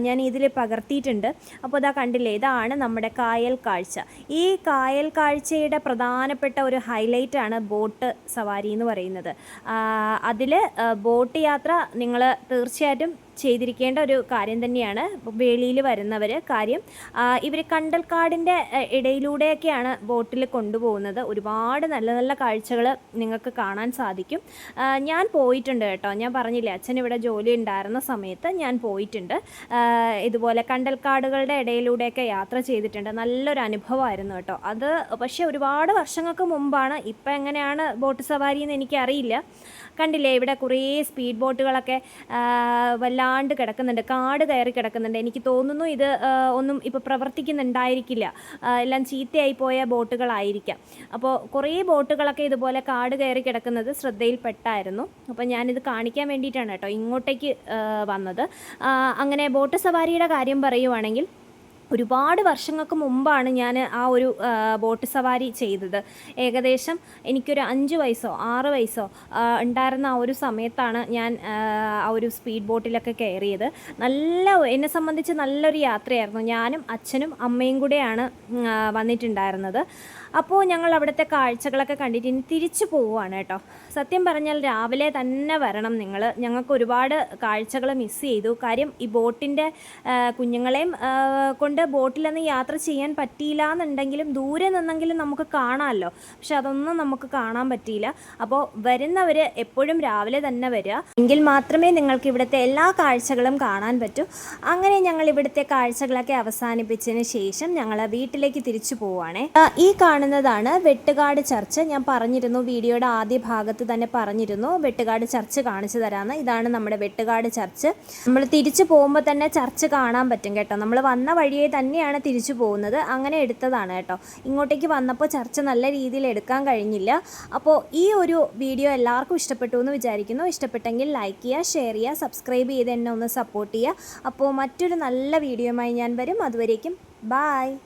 Speaker 1: ഞാൻ ഇതിൽ പകർത്തിയിട്ടുണ്ട്. അപ്പോൾ ഇതാ കണ്ടില്ലേ? ഇതാണ് നമ്മുടെ കായൽ കാഴ്ച ഈ കായൽ കാഴ്ചയുടെ പ്രധാനപ്പെട്ട ഒരു ഹൈലൈറ്റ് ആണ് ബോട്ട് സവാരി എന്ന് പറയുന്നത്. അതിൽ ബോട്ട് യാത്ര നിങ്ങൾ തീർച്ചയായിട്ടും ചെയ്തിരിക്കേണ്ട ഒരു കാര്യം തന്നെയാണ്. വേളിയിൽ വരുന്നവർ കാര്യം. ഇവർ കണ്ടൽക്കാടിന്റെ ഇടയിലൂടെയൊക്കെയാണ് ബോട്ടിൽ കൊണ്ടുപോകുന്നത്. ഒരുപാട് നല്ല നല്ല കാഴ്ചകൾ നിങ്ങൾക്ക് കാണാൻ സാധിക്കും. ഞാൻ പോയിട്ടുണ്ട് കേട്ടോ. ഞാൻ പറഞ്ഞില്ലേ അച്ഛൻ ഇവിടെ ജോലി ഉണ്ടായിരുന്ന സമയത്ത് ഞാൻ പോയിട്ടുണ്ട്. ഇതുപോലെ കണ്ടൽക്കാടുകളുടെ ഇടയിലൂടെയൊക്കെ യാത്ര ചെയ്തിട്ടുണ്ട്. നല്ലൊരു അനുഭവമായിരുന്നു കേട്ടോ. അത് പക്ഷേ ഒരുപാട് വർഷങ്ങൾക്ക് മുമ്പാണ്. ഇപ്പം എങ്ങനെയാണ് ബോട്ട് സവാരി എന്ന് എനിക്കറിയില്ല. കണ്ടില്ലേ ഇവിടെ കുറേ സ്പീഡ് ബോട്ടുകളൊക്കെ ആ, വല്ലാണ്ട് കിടക്കുന്നുണ്ട് കാട് കയറി കിടക്കുന്നുണ്ട്. എനിക്ക് തോന്നുന്നു ഇത് ഒന്നും ഇപ്പോൾ പ്രവർത്തിക്കുന്നുണ്ടായിരിക്കില്ല. എല്ലാം ചീത്തയായി പോയ ബോട്ടുകളായിരിക്കാം. അപ്പോൾ കുറേ ബോട്ടുകളൊക്കെ ഇതുപോലെ കാട് കയറി കിടക്കുന്നത് ശ്രദ്ധയിൽപ്പെട്ടായിരുന്നു. അപ്പോൾ ഞാനിത് കാണിക്കാൻ വേണ്ടിയിട്ടാണ് കേട്ടോ ഇങ്ങോട്ടേക്ക് വന്നത്. അങ്ങനെ ബോട്ട് സവാരിയുടെ കാര്യം പറയുവാണെങ്കിൽ ഒരുപാട് വർഷങ്ങൾക്ക് മുമ്പാണ് ഞാൻ ആ ഒരു ബോട്ട് സവാരി ചെയ്തത്. ഏകദേശം എനിക്കൊരു അഞ്ച് വയസ്സോ ആറ് വയസ്സോ ഉണ്ടായിരുന്ന ആ ഒരു സമയത്താണ് ഞാൻ ആ, ഒരു സ്പീഡ് ബോട്ടിലൊക്കെ കയറിയത്. നല്ല എന്നെ സംബന്ധിച്ച് നല്ലൊരു യാത്രയായിരുന്നു. ഞാനും അച്ഛനും അമ്മയും കൂടെയാണ് വന്നിട്ടുണ്ടായിരുന്നത്. അപ്പോൾ ഞങ്ങൾ അവിടുത്തെ കാഴ്ചകളൊക്കെ കണ്ടിട്ട് ഇനി തിരിച്ചു പോവുകയാണ് കേട്ടോ. സത്യം പറഞ്ഞാൽ രാവിലെ തന്നെ വരണം നിങ്ങൾ. ഞങ്ങൾക്ക് ഒരുപാട് കാഴ്ചകൾ മിസ് ചെയ്തു. കാര്യം ഈ ബോട്ടിന്റെ കുഞ്ഞുങ്ങളെയും കൊണ്ട് ബോട്ടിലൊന്നും യാത്ര ചെയ്യാൻ പറ്റിയില്ല എന്നുണ്ടെങ്കിലും ദൂരെ നിന്നെങ്കിലും നമുക്ക് കാണാമല്ലോ. പക്ഷെ അതൊന്നും നമുക്ക് കാണാൻ പറ്റിയില്ല. അപ്പോൾ വരുന്നവർ എപ്പോഴും രാവിലെ തന്നെ വരിക. എങ്കിൽ മാത്രമേ നിങ്ങൾക്ക് ഇവിടുത്തെ എല്ലാ കാഴ്ചകളും കാണാൻ പറ്റൂ. അങ്ങനെ ഞങ്ങൾ ഇവിടുത്തെ കാഴ്ചകളൊക്കെ അവസാനിപ്പിച്ചതിന് ശേഷം ഞങ്ങൾ വീട്ടിലേക്ക് തിരിച്ചു പോവുകയാണേ. ഈ ഈ കാണുന്നതാണ് വെട്ടുകാട് ചർച്ച്. ഞാൻ പറഞ്ഞിരുന്നു വീഡിയോയുടെ ആദ്യ ഭാഗത്ത് തന്നെ പറഞ്ഞിരുന്നു വെട്ടുകാട് ചർച്ച് കാണിച്ചു തരാമെന്ന് ഇതാണ് നമ്മുടെ വെട്ടുകാട് ചർച്ച്. നമ്മൾ തിരിച്ചു പോകുമ്പോൾ തന്നെ ചർച്ച് കാണാൻ പറ്റും കേട്ടോ. നമ്മൾ വന്ന വഴിയെ തന്നെയാണ് തിരിച്ചു പോകുന്നത്. അങ്ങനെ എടുത്തതാണ് കേട്ടോ. ഇങ്ങോട്ടേക്ക് വന്നപ്പോൾ ചർച്ച നല്ല രീതിയിൽ എടുക്കാൻ കഴിഞ്ഞില്ല. അപ്പോൾ ഈ ഒരു വീഡിയോ എല്ലാവർക്കും ഇഷ്ടപ്പെട്ടു എന്ന് വിചാരിക്കുന്നു. ഇഷ്ടപ്പെട്ടെങ്കിൽ ലൈക്ക് ചെയ്യുക ഷെയർ ചെയ്യുക സബ്സ്ക്രൈബ് ചെയ്ത് എന്നെ ഒന്ന് സപ്പോർട്ട് ചെയ്യുക. അപ്പോൾ മറ്റൊരു നല്ല വീഡിയോയുമായി ഞാൻ വരും. അതുവരേക്കും ബായ്